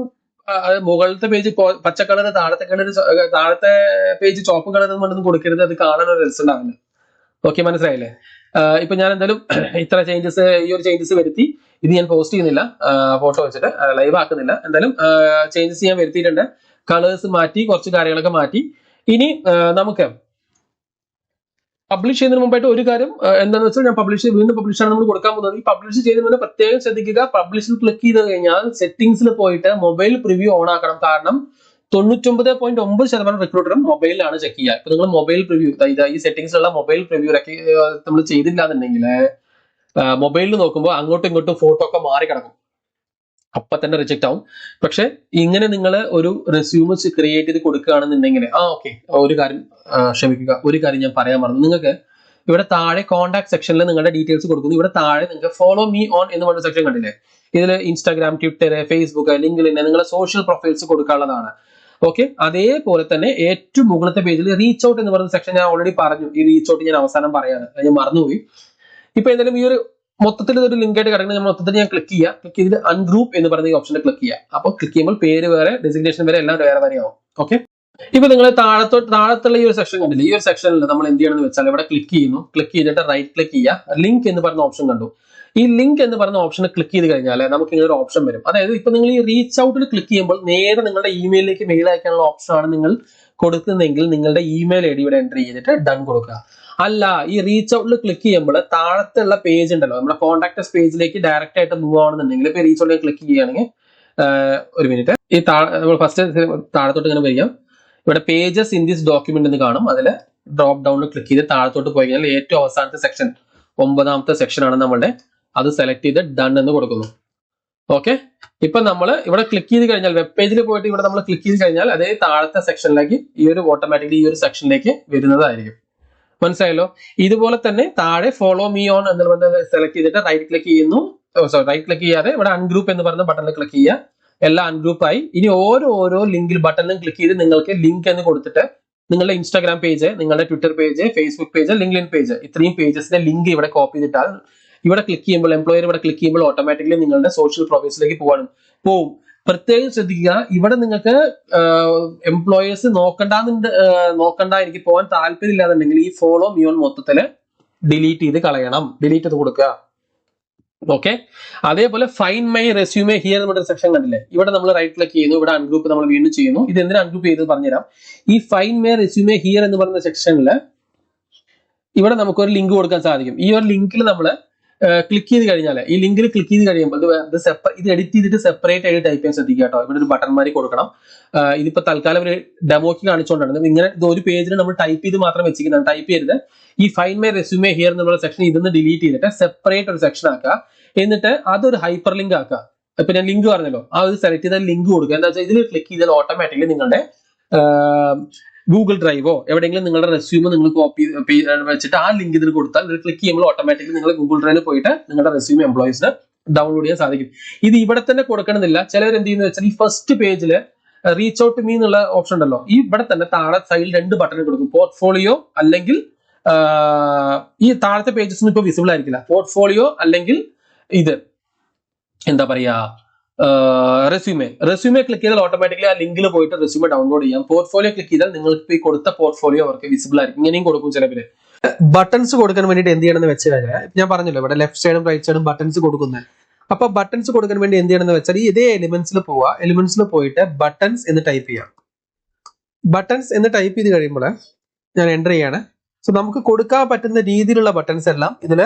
മുകളിലത്തെ പേജ് പച്ച കളർ താഴത്തെ കളർ താഴത്തെ പേജ് ചോപ്പ് കളർ കൊണ്ടൊന്നും കൊടുക്കരുത്. അത് കാണാൻ ഒരു ഓക്കെ മനസ്സിലായില്ലേ? ഇപ്പൊ ഞാൻ എന്തായാലും ഇത്ര ചേഞ്ചസ് ഈ ഒരു ചേഞ്ചസ് വരുത്തി. ഇത് ഞാൻ പോസ്റ്റ് ചെയ്യുന്നില്ല. ഫോട്ടോ വെച്ചിട്ട് ലൈവ് ആക്കുന്നില്ല. എന്തായാലും ചേഞ്ചസ് ഞാൻ വരുത്തിയിട്ടുണ്ട്. കളേഴ്സ് മാറ്റി കുറച്ച് കാര്യങ്ങളൊക്കെ മാറ്റി. ഇനി നമുക്ക് പബ്ലിഷ് ചെയ്യുന്നതിന് മുമ്പായിട്ട് ഒരു കാര്യം എന്താണെന്ന് വെച്ചാൽ ഞാൻ പബ്ലിഷ് വീണ്ടും പബ്ലിഷ് ആണ് നമ്മൾ കൊടുക്കാൻ പോകുന്നത്. ഈ പബ്ലിഷ് ചെയ്യുന്നതിന് മുന്നേ പ്രത്യേകം ശ്രദ്ധിക്കുക. പബ്ലിഷിൽ ക്ലിക്ക് ചെയ്ത് കഴിഞ്ഞാൽ സെറ്റിംഗ്സിൽ പോയിട്ട് മൊബൈൽ പ്രിവ്യൂ ഓൺ ആക്കണം. കാരണം തൊണ്ണൂറ്റൊമ്പത് പോയിന്റ് ഒമ്പത് ശതമാനം റിക്രൂട്ടറും മൊബൈലിലാണ് ചെക്ക് ചെയ്യുക. ഇപ്പൊ നിങ്ങൾ മൊബൈൽ പ്രിവ്യൂ ഈ സെറ്റിംഗ്സിലുള്ള മൊബൈൽ പ്രിവ്യൂ ഒക്കെ നമ്മൾ ചെയ്തില്ല എന്നുണ്ടെങ്കിൽ മൊബൈലിൽ നോക്കുമ്പോൾ അങ്ങോട്ടും ഇങ്ങോട്ടും ഫോട്ടോ ഒക്കെ മാറി കിടക്കും അപ്പൊ തന്നെ റിജക്ട് ആവും. പക്ഷെ ഇങ്ങനെ നിങ്ങൾ ഒരു റെസ്യൂമസ് ക്രിയേറ്റ് ചെയ്ത് കൊടുക്കുകയാണെന്നുണ്ടെങ്കിൽ ആ ഓക്കെ ഒരു കാര്യം ക്ഷമിക്കുക ഒരു കാര്യം ഞാൻ പറയാൻ മറന്നു. നിങ്ങൾക്ക് ഇവിടെ താഴെ കോൺടാക്ട് സെക്ഷനിൽ നിങ്ങളുടെ ഡീറ്റെയിൽസ് കൊടുക്കുന്നു. ഇവിടെ താഴെ നിങ്ങൾക്ക് ഫോളോ മീ ഓൺ എന്ന് പറഞ്ഞ സെക്ഷൻ കണ്ടില്ലേ? ഇതിൽ ഇൻസ്റ്റാഗ്രാം ട്വിറ്റർ ഫേസ്ബുക്ക് ലിങ്ക്ഡിൻ നിങ്ങളുടെ സോഷ്യൽ പ്രൊഫൈൽസ് കൊടുക്കാനുള്ളതാണ്. ഓക്കെ അതേപോലെ തന്നെ ഏറ്റവും മുകളിലത്തെ പേജിൽ റീച്ച് ഔട്ട് എന്ന് പറയുന്ന സെക്ഷൻ ഞാൻ ഓൾറെഡി പറഞ്ഞു. ഈ റീച്ച് ഔട്ട് ഞാൻ അവസാനം പറയാതെ. ഞാൻ മറന്നുപോയി. ഇപ്പൊ എന്തായാലും ഈ ഒരു മൊത്തത്തിൽ ഇതൊരു ലിങ്ക് ആയിട്ട് കിടക്കുന്നത് ഞാൻ മൊത്തത്തിൽ ഞാൻ ക്ലിക്ക് ചെയ്യുക ക്ലിക്ക് ചെയ്തിട്ട് അൺഗ്രൂപ്പ് എന്ന് പറയുന്ന ഈ ഓപ്ഷനിൽ ക്ലിക്ക് ചെയ്യുക അപ്പോൾ ക്ലിക്ക് ചെയ്യുമ്പോൾ പേര് വേറെ ഡെസിഗ്നേഷൻ വരെ എല്ലാം വേറെ വരെ ആവും. ഓക്കെ ഇപ്പൊ നിങ്ങൾ താഴത്തോട്ട് താഴത്തുള്ള ഈ ഒരു സെക്ഷൻ കണ്ടില്ലേ? ഈ ഒരു സെക്ഷനിൽ നമ്മൾ എന്ത് ചെയ്യണമെന്ന് വെച്ചാൽ ഇവിടെ ക്ലിക്ക് ചെയ്യുന്നു. ക്ലിക്ക് ചെയ്തിട്ട് റൈറ്റ് ക്ലിക്ക് ചെയ്യുക. ലിങ്ക് എന്ന് പറയുന്ന ഓപ്ഷൻ കണ്ടു. ഈ ലിങ്ക് എന്ന് പറയുന്ന ഓപ്ഷൻ ക്ലിക്ക് ചെയ്ത് കഴിഞ്ഞാൽ നമുക്ക് ഇങ്ങനെ ഒരു ഓപ്ഷൻ വരും. അതായത് ഇപ്പൊ നിങ്ങൾ ഈ റീച്ച് ഔട്ടിൽ ക്ലിക്ക് ചെയ്യുമ്പോൾ നേരെ നിങ്ങളുടെ ഇമെയിലിലേക്ക് മെയിൽ അയക്കാനുള്ള ഓപ്ഷൻ ആണ് നിങ്ങൾ കൊടുക്കുന്നതെങ്കിൽ നിങ്ങളുടെ ഇമെയിൽ ഐ ഡി ഇവിടെ എന്റർ ചെയ്തിട്ട് ഡൺ കൊടുക്കുക. അല്ല ഈ റീച്ച് ഔട്ടിൽ ക്ലിക്ക് ചെയ്യുമ്പോൾ താഴത്തുള്ള പേജ് ഉണ്ടല്ലോ നമ്മുടെ കോൺടാക്ട് പേജിലേക്ക് ഡയറക്റ്റ് ആയിട്ട് മൂവ് ആവണമെന്നുണ്ടെങ്കിൽ ഇപ്പൊ റീച്ച് ഔട്ടിൽ ക്ലിക്ക് ചെയ്യുകയാണെങ്കിൽ ഒരു മിനിറ്റ് ഈ താഴെ ഫസ്റ്റ് താഴത്തോട്ട് ഇങ്ങനെ വരിക. ഇവിടെ പേജസ് ഇൻ ദിസ് ഡോക്യുമെന്റ് എന്ന് കാണും. അതിൽ ഡ്രോപ്പ് ഡൗണിൽ ക്ലിക്ക് ചെയ്ത് താഴത്തോട്ട് പോയി കഴിഞ്ഞാൽ ഏറ്റവും അവസാനത്തെ സെക്ഷൻ ഒമ്പതാമത്തെ സെക്ഷൻ ആണ് നമ്മളുടെ അത് സെലക്ട് ചെയ്ത് ഡൺ എന്ന് കൊടുക്കുന്നു. ഓക്കെ ഇപ്പൊ നമ്മൾ ഇവിടെ ക്ലിക്ക് ചെയ്ത് കഴിഞ്ഞാൽ വെബ് പേജിൽ പോയിട്ട് ഇവിടെ നമ്മൾ ക്ലിക്ക് ചെയ്ത് കഴിഞ്ഞാൽ അതേ താഴത്തെ സെക്ഷനിലേക്ക് ഈ ഒരു ഓട്ടോമാറ്റിക്കലി ഈ ഒരു സെക്ഷനിലേക്ക് വരുന്നതായിരിക്കും. മനസ്സിലായല്ലോ? ഇതുപോലെ തന്നെ താഴെ ഫോളോ മീ ഓൺ എന്ന് പറഞ്ഞത് സെലക്ട് ചെയ്തിട്ട് റൈറ്റ് ക്ലിക്ക് ചെയ്യുന്നു. സോറി റൈറ്റ് ക്ലിക്ക് ചെയ്യാതെ ഇവിടെ അൺഗ്രൂപ്പ് എന്ന് പറയുന്ന ബട്ടണിൽ ക്ലിക്ക് ചെയ്യുക. എല്ലാം അൺഗ്രൂപ്പ് ആയി. ഇനി ഓരോ ഓരോ ലിങ്കിൽ ബട്ടണിലും ക്ലിക്ക് ചെയ്ത് നിങ്ങൾക്ക് ലിങ്ക് എന്ന് കൊടുത്തിട്ട് നിങ്ങളുടെ ഇൻസ്റ്റാഗ്രാം പേജ് നിങ്ങളുടെ Twitter page Facebook page LinkedIn page ഇത്രയും പേജസിന്റെ ലിങ്ക് ഇവിടെ കോപ്പി ചെയ്തിട്ടാൽ ഇവിടെ ക്ലിക്ക് ചെയ്യുമ്പോൾ എംപ്ലോയർ ഇവിടെ ക്ലിക്ക് ചെയ്യുമ്പോൾ ഓട്ടോമാറ്റിക്കലി നിങ്ങളുടെ സോഷ്യൽ പ്രൊഫൈൽസിലേക്ക് പോകാനും പോവും. പ്രത്യേകം ശ്രദ്ധിക്കുക ഇവിടെ നിങ്ങൾക്ക് എംപ്ലോയേഴ്സ് നോക്കണ്ടെന്നുണ്ട് നോക്കണ്ട എനിക്ക് പോകാൻ താല്പര്യം ഇല്ലാന്നുണ്ടെങ്കിൽ ഈ ഫോളോ മിയോൺ മൊത്തത്തിൽ ഡിലീറ്റ് ചെയ്ത് കളയണം. ഡിലീറ്റ് ചെയ്ത് കൊടുക്കുക. ഓക്കെ അതേപോലെ ഫൈൻ മൈ റെസ്യൂമേ ഹിയർ നമ്മുടെ സെക്ഷൻ കണ്ടില്ലേ? ഇവിടെ നമ്മൾ റൈറ്റ് ക്ലിക്ക് ചെയ്യുന്നു ഇവിടെ അൺഗ്രൂപ്പ് നമ്മൾ വീണ്ടും ചെയ്യുന്നു. ഇത് എന്തിനാ അൺഗ്രൂപ്പ് ചെയ്തത് പറഞ്ഞുതരാം. ഈ ഫൈൻ മൈ റെസ്യൂമേ ഹിയർ എന്ന് പറയുന്ന സെക്ഷനിൽ ഇവിടെ നമുക്ക് ഒരു ലിങ്ക് കൊടുക്കാൻ സാധിക്കും. ഈ ഒരു ലിങ്കിൽ നമ്മൾ ക്ലിക്ക് ചെയ്ത് കഴിഞ്ഞാൽ ഈ ലിങ്കിൽ ക്ലിക്ക് ചെയ്ത് കഴിയുമ്പോൾ ഇത് ഇത് എഡിറ്റ് ചെയ്തിട്ട് സെപ്പറേറ്റ് ആയിട്ട് ടൈപ്പ് ചെയ്യാൻ ശ്രദ്ധിക്കുക കേട്ടോ ഇവിടെ ഒരു ബട്ടൺ മാറി കൊടുക്കണം. ഇതിപ്പോൾ ഇതിപ്പോ തൽക്കാലം ഒരു ഡെമോക്ക് കാണിച്ചുകൊണ്ടാണ് ഇങ്ങനെ ഇത് ഒരു പേജിൽ നമ്മൾ ടൈപ്പ് ചെയ്ത് മാത്രം വെച്ചിരിക്കുന്നതാണ്. ടൈപ്പ് ചെയ്ത് ഈ ഫൈൻ മൈ റെസ്യൂമേ ഹിയർ എന്നുള്ള സെക്ഷൻ ഇതിന്ന് ഡിലീറ്റ് ചെയ്തിട്ട് സെപ്പറേറ്റ് ഒരു സെക്ഷൻ ആക്കുക. എന്നിട്ട് അതൊരു ഹൈപ്പർ ലിങ്ക് ആക്കുക. ഇപ്പൊ ഞാൻ ലിങ്ക് പറഞ്ഞല്ലോ. ആ ഒരു സെലക്ട് ചെയ്ത ലിങ്ക് കൊടുക്കുക. എന്താ വെച്ചാൽ ഇതിൽ ക്ലിക്ക് ചെയ്താൽ ഓട്ടോമാറ്റിക്കലി നിങ്ങളുടെ ഗൂഗിൾ ഡ്രൈവോ എവിടെയെങ്കിലും നിങ്ങളുടെ റെസ്യൂമ് നിങ്ങൾ കോപ്പി വെച്ചിട്ട് ആ ലിങ്ക് ഇതിൽ കൊടുത്താൽ ഇത് ക്ലിക്ക് ചെയ്യുമ്പോൾ ഓട്ടോമാറ്റിക്കലി നിങ്ങൾ ഗൂഗിൾ ഡ്രൈവിൽ പോയിട്ട് നിങ്ങളുടെ റെസ്യൂമ് എംപ്ലോയീസിന് ഡൗൺലോഡ് ചെയ്യാൻ സാധിക്കും. ഇത് ഇവിടെ തന്നെ കൊടുക്കണമെന്നില്ല. ചിലർ എന്ത് ചെയ്യുന്നത് വെച്ചാൽ ഈ ഫസ്റ്റ് പേജിൽ റീച്ച് ഔട്ട് മീ എന്നുള്ള ഓപ്ഷൻ ഉണ്ടല്ലോ. ഈ ഇവിടെ തന്നെ താഴെ സൈഡിൽ രണ്ട് ബട്ടൺ കൊടുക്കും. പോർട്ട്ഫോളിയോ അല്ലെങ്കിൽ ഈ താഴത്തെ പേജസ് ഒന്നും ഇപ്പൊ വിസിബിൾ ആയിരിക്കില്ല. പോർട്ട്ഫോളിയോ അല്ലെങ്കിൽ ഇത്. എന്താ പറയാ? റെസ്യൂമെ റെസ്യൂമേ ക്ലിക്ക് ചെയ്താൽ ഓട്ടോമാറ്റിക്കലി ആ ലിങ്കിൽ പോയിട്ട് റെസ്യൂമേ ഡൗൺലോഡ് ചെയ്യാം. പോർട്ട്ഫോളിയോ ക്ലിക്ക് ചെയ്താൽ നിങ്ങൾക്ക് ഈ കൊടുത്ത പോർട്ട്ഫോളിയോ അവർക്ക് വിസിബിൾ ആയിരിക്കും. ഇങ്ങനെയും കൊടുക്കും ചിലവര് ബട്ടൺസ് കൊടുക്കാൻ വേണ്ടിയിട്ട് എന്ത് ചെയ്യണമെന്ന് വെച്ച് കഴിഞ്ഞാൽ ഞാൻ പറഞ്ഞല്ലോ ഇവിടെ ലെഫ്റ്റ് സൈഡും റൈറ്റ് സൈഡും ബട്ടൺസ് കൊടുക്കുന്നത് അപ്പൊ ബട്ടൺസ് കൊടുക്കാൻ വേണ്ടി എന്ത് ചെയ്യണമെന്ന് വെച്ചാൽ ഈ ഇതേ എലിമെന്റ്സിൽ പോവുക എലിമെന്റ്സിൽ പോയിട്ട് ബട്ടൺസ് എന്ന് ടൈപ്പ് ചെയ്യാം. ബട്ടൺസ് എന്ന് ടൈപ്പ് ചെയ്ത് കഴിയുമ്പോൾ ഞാൻ എന്റർ ചെയ്യാണ്. സോ നമുക്ക് കൊടുക്കാൻ പറ്റുന്ന രീതിയിലുള്ള ബട്ടൺസ് എല്ലാം ഇതിൽ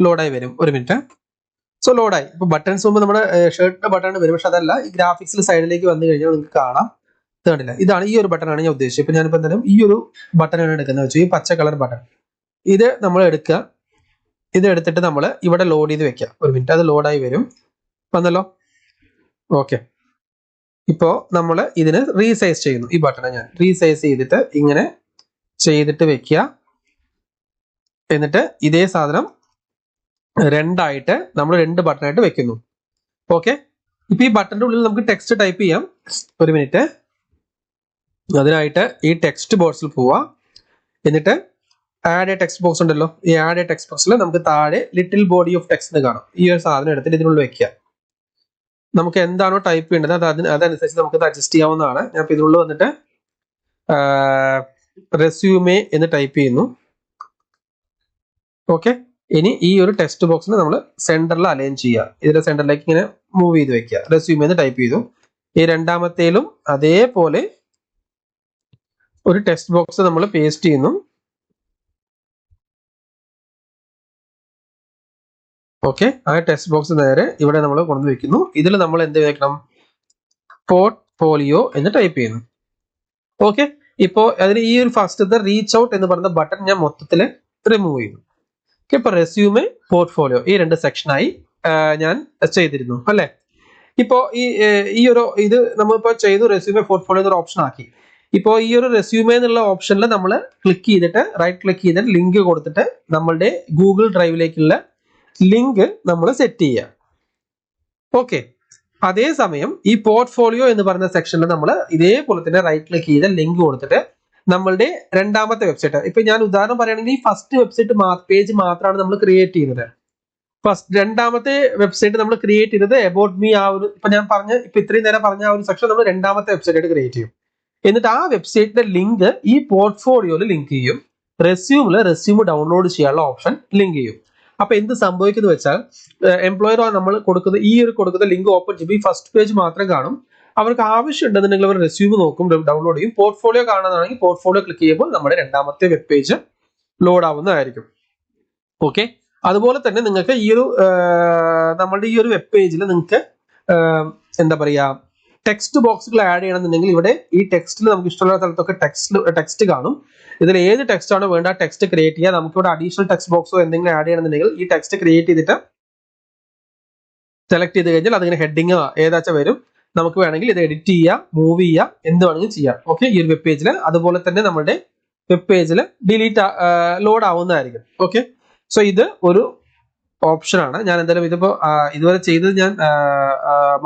ലോഡായി വരും. ഒരു മിനിറ്റ് സോ ലോഡായി ഇപ്പൊ ബട്ടൺസ് മുമ്പ് നമ്മുടെ ഷർട്ടിന്റെ ബട്ടൺ വരും പക്ഷെ അതല്ല. ഈ ഗ്രാഫിക്സിൽ സൈഡിലേക്ക് വന്നു കഴിഞ്ഞാൽ നിങ്ങൾക്ക് കാണാം. തേണ്ടില്ല ഇതാണ് ഈ ഒരു ബട്ടൺ ആണ് ഞാൻ ഉദ്ദേശിച്ചത്. ഇപ്പൊ ഞാനിപ്പോ എന്തായാലും ഈ ഒരു ബട്ടൺ ആണ് എടുക്കുന്നത് വെച്ചാൽ ഈ പച്ച കളർ ബട്ടൺ ഇത് നമ്മൾ എടുക്കുക ഇത് എടുത്തിട്ട് നമ്മൾ ഇവിടെ ലോഡ് ചെയ്ത് വെക്കുക ഒരു മിനിറ്റ് അത് ലോഡായി വരും. വന്നല്ലോ? ഓക്കെ ഇപ്പോ നമ്മൾ ഇതിന് റീസൈസ് ചെയ്യുന്നു. ഈ ബട്ടണെ ഞാൻ റീസൈസ് ചെയ്തിട്ട് ഇങ്ങനെ ചെയ്തിട്ട് വെക്കുക എന്നിട്ട് ഇതേ സാധനം രണ്ടായിട്ട് നമ്മൾ രണ്ട് ബട്ടൺ ആയിട്ട് വെക്കുന്നു. ഓക്കെ ഇപ്പൊ ഈ ബട്ടന്റെ ഉള്ളിൽ നമുക്ക് ടെക്സ്റ്റ് ടൈപ്പ് ചെയ്യാം. ഒരു മിനിറ്റ് അതിനായിട്ട് ഈ ടെക്സ്റ്റ് ബോക്സിൽ പോവാ. എന്നിട്ട് ആഡ് എ ടെക്സ്റ്റ് ബോക്സ് ഉണ്ടല്ലോ. ഈ ആഡ് എ ടെക്സ്റ്റ് ബോക്സിൽ നമുക്ക് താഴെ ലിറ്റിൽ ബോഡി ഓഫ് ടെക്സ്റ്റ് എന്ന് കാണാം. ഈ ഒരു സാധനം എടുത്തിട്ട് ഇതിനുള്ളിൽ വെക്കുക. നമുക്ക് എന്താണോ ടൈപ്പ് ചെയ്യേണ്ടത് അത് അതിന് അതനുസരിച്ച് നമുക്ക് അഡ്ജസ്റ്റ് ചെയ്യാവുന്നതാണ്. ഞാൻ ഇപ്പൊ ഇതിനുള്ളിൽ വന്നിട്ട് റെസ്യൂമേ എന്ന് ടൈപ്പ് ചെയ്യുന്നു. ഓക്കെ ഇനി ഈ ഒരു ടെക്സ്റ്റ് ബോക്സിന് നമ്മൾ സെന്ററിൽ അലൈൻ ചെയ്യുക. ഇതിന്റെ സെന്ററിലേക്ക് ഇങ്ങനെ മൂവ് ചെയ്ത് വെക്കുക. റെസ്യൂം എന്ന് ടൈപ്പ് ചെയ്തു. ഈ രണ്ടാമത്തേലും അതേപോലെ ഒരു ടെക്സ്റ്റ് ബോക്സ് നമ്മൾ പേസ്റ്റ് ചെയ്യുന്നു. ഓക്കെ ആ ടെക്സ്റ്റ് ബോക്സ് നേരെ ഇവിടെ നമ്മൾ കൊണ്ടു വെക്കുന്നു. ഇതിൽ നമ്മൾ എന്ത് വെക്കണം? പോർട്ട് പോളിയോ എന്ന് ടൈപ്പ് ചെയ്യുന്നു. ഓക്കെ ഇപ്പോ അതിന് ഈ ഒരു ഫസ്റ്റത്തെ റീച്ച് ഔട്ട് എന്ന് പറയുന്ന ബട്ടൺ ഞാൻ മൊത്തത്തിൽ റിമൂവ് ചെയ്യുന്നു. ഇപ്പൊ റെസ്യൂമെ പോർട്ട്ഫോളിയോ ഈ രണ്ട് സെക്ഷനായി ഞാൻ ചെയ്തിരുന്നു അല്ലെ? ഇപ്പോ ഈ ഈ ഒരു ഇത് നമ്മളിപ്പോ ചെയ്തു റെസ്യൂമെ പോർട്ട്ഫോളിയോ എന്നൊരു ഓപ്ഷൻ ആക്കി. ഇപ്പോ ഈ ഒരു റെസ്യൂമെ എന്നുള്ള ഓപ്ഷനിൽ നമ്മൾ ക്ലിക്ക് ചെയ്തിട്ട് റൈറ്റ് ക്ലിക്ക് ചെയ്തിട്ട് ലിങ്ക് കൊടുത്തിട്ട് നമ്മളുടെ ഗൂഗിൾ ഡ്രൈവിലേക്കുള്ള ലിങ്ക് നമ്മൾ സെറ്റ് ചെയ്യുക. ഓക്കെ അതേസമയം ഈ പോർട്ട്ഫോളിയോ എന്ന് പറയുന്ന സെക്ഷനിൽ നമ്മൾ ഇതേപോലെ തന്നെ റൈറ്റ് ക്ലിക്ക് ചെയ്ത് ലിങ്ക് കൊടുത്തിട്ട് നമ്മളുടെ രണ്ടാമത്തെ വെബ്സൈറ്റ് ഇപ്പൊ ഞാൻ ഉദാഹരണം പറയുകയാണെങ്കിൽ ഈ ഫസ്റ്റ് വെബ്സൈറ്റ് പേജ് മാത്രമാണ് നമ്മൾ ക്രിയേറ്റ് ചെയ്യുന്നത്. ഫസ്റ്റ് രണ്ടാമത്തെ വെബ്സൈറ്റ് നമ്മൾ ക്രിയേറ്റ് ചെയ്തത് അബൌട്ട് മീ ആ ഒരു ഇപ്പൊ ഞാൻ പറഞ്ഞ ഇപ്പൊ ഇത്രയും നേരം പറഞ്ഞ ആ ഒരു സെക്ഷൻ നമ്മൾ രണ്ടാമത്തെ വെബ്സൈറ്റ് ആയിട്ട് ക്രിയേറ്റ് ചെയ്യും. എന്നിട്ട് ആ വെബ്സൈറ്റിന്റെ ലിങ്ക് ഈ പോർട്ട്ഫോളിയോയിൽ ലിങ്ക് ചെയ്യും. റെസ്യൂമിൽ റെസ്യൂം ഡൗൺലോഡ് ചെയ്യാനുള്ള ഓപ്ഷൻ ലിങ്ക് ചെയ്യും. അപ്പൊ എന്ത് സംഭവിക്കുന്നു വെച്ചാൽ എംപ്ലോയറോ നമ്മൾ കൊടുക്കുന്ന ഈ ഒരു കൊടുക്കുന്ന ലിങ്ക് ഓപ്പൺ ചെയ്യുമ്പോൾ ഈ ഫസ്റ്റ് പേജ് മാത്രം കാണും. അവർക്ക് ആവശ്യമുണ്ടെന്നുണ്ടെങ്കിൽ അവർ റെസ്യൂം നോക്കും ഡൗൺലോഡ് ചെയ്യും. പോർട്ട്ഫോളിയോ കാണുന്നതാണെങ്കിൽ പോർട്ട്ഫോളിയോ ക്ലിക്ക് ചെയ്യുമ്പോൾ നമ്മുടെ രണ്ടാമത്തെ വെബ് പേജ് ലോഡ് ആവുന്നതായിരിക്കും. ഓക്കെ അതുപോലെ തന്നെ നിങ്ങൾക്ക് ഈ ഒരു നമ്മളുടെ ഈ ഒരു വെബ് പേജിൽ നിങ്ങൾക്ക് എന്താ പറയുക ടെക്സ്റ്റ് ബോക്സുകൾ ആഡ് ചെയ്യണമെന്നുണ്ടെങ്കിൽ ഇവിടെ ഈ ടെക്സ്റ്റിൽ നമുക്ക് ഇഷ്ടമുള്ള സ്ഥലത്തൊക്കെ ടെക്സ്റ്റ് ടെക്സ്റ്റ് കാണും. ഇതിൽ ഏത് ടെക്സ്റ്റ് ആണോ വേണ്ട ടെക്സ്റ്റ് ക്രിയേറ്റ് ചെയ്യുക നമുക്ക് ഇവിടെ അഡീഷണൽ ടെക്സ്റ്റ് ബോക്സോ എന്തെങ്കിലും ആഡ് ചെയ്യണമെന്നുണ്ടെങ്കിൽ ഈ ടെക്സ്റ്റ് ക്രിയേറ്റ് ചെയ്തിട്ട് സെലക്ട് ചെയ്ത് കഴിഞ്ഞാൽ അതിങ്ങനെ ഹെഡിങ് ഏതാച്ചാൽ വരും. നമുക്ക് വേണമെങ്കിൽ ഇത് എഡിറ്റ് ചെയ്യാം മൂവ് ചെയ്യാം എന്ത് വേണമെങ്കിലും ചെയ്യാം. ഓക്കെ ഈ ഒരു വെബ് പേജിൽ അതുപോലെ തന്നെ നമ്മുടെ വെബ് പേജിൽ ഡിലീറ്റ് ലോഡ് ആവുന്നതായിരിക്കും. ഓക്കെ സോ ഇത് ഒരു ഓപ്ഷൻ ആണ്. ഞാൻ എന്തായാലും ഇതിപ്പോ ഇതുവരെ ചെയ്തത് ഞാൻ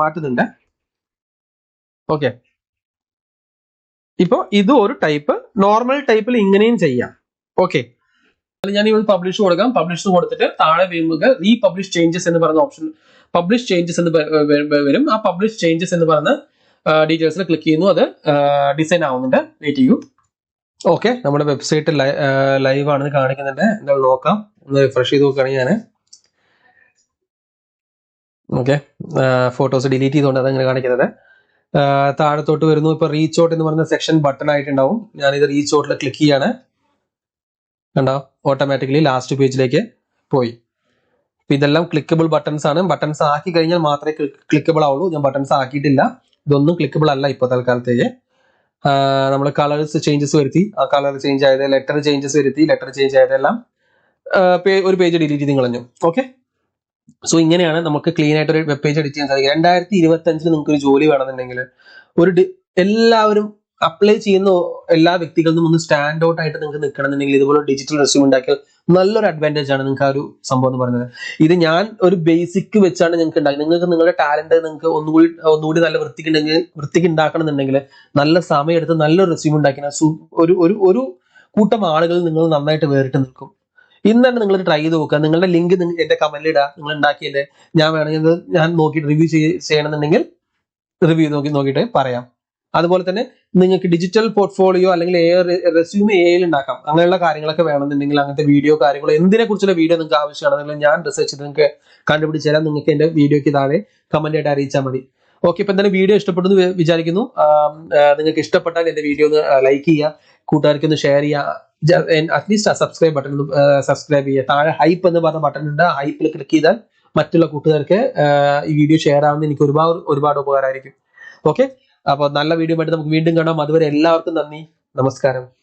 മാറ്റുന്നുണ്ട്. ഓക്കെ ഇപ്പോ ഇത് ഒരു ടൈപ്പ് നോർമൽ ടൈപ്പിൽ ഇങ്ങനെയും ചെയ്യാം. ഓക്കെ ഞാൻ ഇവിടെ പബ്ലിഷ് കൊടുക്കാം. പബ്ലിഷ് കൊടുത്തിട്ട് താഴെ വീമുകൾ റീ പബ്ലിഷ് ചേഞ്ചസ് എന്ന് പറയുന്ന ഓപ്ഷൻ പബ്ലിഷ് ചേഞ്ചസ് എന്ന് വരും. ആ പബ്ലിഷ് ചേഞ്ചസ് എന്ന് പറഞ്ഞ ഡീറ്റെയിൽസിൽ ക്ലിക്ക് ചെയ്യുന്നു. അത് ഡിസൈൻ ആവുന്നുണ്ട്. വെയിറ്റ് ചെയ്യൂ. ഓക്കെ നമ്മുടെ വെബ്സൈറ്റ് ലൈവ് ആണെന്ന് കാണിക്കുന്നുണ്ട്. എന്തായാലും നോക്കാം. ഒന്ന് റിഫ്രഷ് ചെയ്ത് നോക്കുകയാണെങ്കിൽ ഞാൻ ഓക്കെ ഫോട്ടോസ് ഡിലീറ്റ് ചെയ്തുകൊണ്ട് അതങ്ങനെ കാണിക്കുന്നത്. താഴത്തോട്ട് വരുന്നു. ഇപ്പൊ റീച്ച് ഔട്ട് എന്ന് പറയുന്ന സെക്ഷൻ ബട്ടൺ ആയിട്ടുണ്ടാവും. ഞാനിത് റീച്ച് ഔട്ടിൽ ക്ലിക്ക് ചെയ്യാണ്. കണ്ടോ? ഓട്ടോമാറ്റിക്കലി ലാസ്റ്റ് പേജിലേക്ക് പോയി. അപ്പൊ ഇതെല്ലാം ക്ലിക്കബിൾ ബട്ടൺസ് ആണ്. ബട്ടൺസ് ആക്കി കഴിഞ്ഞാൽ മാത്രമേ ക്ലിക്കബിൾ ആവുള്ളൂ. ഞാൻ ബട്ടൺസ് ആക്കിയിട്ടില്ല. ഇതൊന്നും ക്ലിക്കബിൾ അല്ല ഇപ്പോൾ തൽക്കാലത്തേക്ക്. നമ്മൾ കളേഴ്സ് ചേഞ്ചസ് വരുത്തി. ആ കളർ ചേഞ്ച് ആയത് ലെറ്റർ ചേഞ്ചസ് വരുത്തി. ലെറ്റർ ചേഞ്ച് ആയതെല്ലാം ഒരു പേജ് ഡിലീറ്റ് ചെയ്ത് കളഞ്ഞു. ഓക്കെ സോ ഇങ്ങനെയാണ് നമുക്ക് ക്ലീൻ ആയിട്ട് ഒരു വെബ് പേജ് എഡിറ്റ് ചെയ്യാൻ സാധിക്കുക. രണ്ടായിരത്തി ഇരുപത്തി അഞ്ചിൽ നിങ്ങൾക്ക് ഒരു ജോലി വേണമെന്നുണ്ടെങ്കിൽ ഒരു എല്ലാവരും അപ്ലൈ ചെയ്യുന്ന എല്ലാ വ്യക്തികൾക്കും ഒന്ന് സ്റ്റാൻഡ് ഔട്ട് ആയിട്ട് നിങ്ങൾക്ക് നിൽക്കണമെന്നുണ്ടെങ്കിൽ ഇതുപോലെ ഡിജിറ്റൽ റെസ്യൂം ഉണ്ടാക്കിയാൽ നല്ലൊരു അഡ്വാന്റേജ് ആണ് നിങ്ങൾക്ക് ആ ഒരു സംഭവം എന്ന് പറയുന്നത്. ഇത് ഞാൻ ഒരു ബേസിക് വെച്ചാണ് നിങ്ങൾക്ക് ഉണ്ടാക്കി നിങ്ങൾക്ക് നിങ്ങളുടെ ടാലന്റ് നിങ്ങൾക്ക് ഒന്നുകൂടി ഒന്നുകൂടി നല്ല വൃത്തിക്ക് ഉണ്ടെങ്കിൽ വൃത്തിക്ക് ഉണ്ടാക്കണം എന്നുണ്ടെങ്കിൽ നല്ല സമയം എടുത്ത് നല്ലൊരു റെസ്യൂം ഉണ്ടാക്കിയാൽ ഒരു ഒരു ഒരു കൂട്ടം ആളുകൾ നിങ്ങൾ നന്നായിട്ട് വേറിട്ട് നിൽക്കും. ഇന്ന് തന്നെ നിങ്ങൾ ട്രൈ ചെയ്ത് നോക്കുക. നിങ്ങളുടെ ലിങ്ക് എന്റെ കമന്റിൽ ഇടുക നിങ്ങൾ ഉണ്ടാക്കിയതിന്റെ ഞാൻ വേണമെങ്കിൽ ഞാൻ നോക്കിയിട്ട് റിവ്യൂ ചെയ്യണമെന്നുണ്ടെങ്കിൽ റിവ്യൂ നോക്കി നോക്കിയിട്ട് പറയാം. അതുപോലെ തന്നെ നിങ്ങൾക്ക് ഡിജിറ്റൽ പോർട്ട്ഫോളിയോ അല്ലെങ്കിൽ റെസ്യൂമ് എയിൽ ഉണ്ടാക്കാം. അങ്ങനെയുള്ള കാര്യങ്ങളൊക്കെ വേണമെന്നുണ്ടെങ്കിൽ അങ്ങനത്തെ വീഡിയോ കാര്യങ്ങളോ എന്തിനെ കുറിച്ചുള്ള വീഡിയോ നിങ്ങൾക്ക് ആവശ്യമാണെന്നുണ്ടെങ്കിൽ ഞാൻ റിസർച്ച് ചെയ്ത് നിങ്ങൾക്ക് കണ്ടുപിടിച്ച് തരാം. നിങ്ങൾക്ക് എന്റെ വീഡിയോക്ക് താഴെ കമന്റ് ആയിട്ട് അറിയിച്ചാൽ മതി. ഓക്കെ ഇപ്പൊ എന്തായാലും വീഡിയോ ഇഷ്ടപ്പെടുന്നു വിചാരിക്കുന്നു. നിങ്ങൾക്ക് ഇഷ്ടപ്പെട്ടാൽ എന്റെ വീഡിയോ ഒന്ന് ലൈക്ക് ചെയ്യുക. കൂട്ടുകാർക്ക് ഒന്ന് ഷെയർ ചെയ്യുക. അറ്റ്ലീസ്റ്റ് ആ സബ്സ്ക്രൈബ് ബട്ടൺ ഒന്ന് സബ്സ്ക്രൈബ് ചെയ്യുക. താഴെ ഹൈപ്പ് എന്ന് പറഞ്ഞ ബട്ടൺ ഉണ്ട്. ആ ഹൈപ്പിൽ ക്ലിക്ക് ചെയ്താൽ മറ്റുള്ള കൂട്ടുകാർക്ക് ഈ വീഡിയോ ഷെയർ ആവുന്ന എനിക്ക് ഒരുപാട് ഒരുപാട് ഉപകാരമായിരിക്കും. ഓക്കെ അപ്പോൾ നല്ല വീഡിയോ ആയിട്ട് നമുക്ക് വീണ്ടും കാണാം. അതുവരെ എല്ലാവർക്കും നന്ദി. നമസ്കാരം.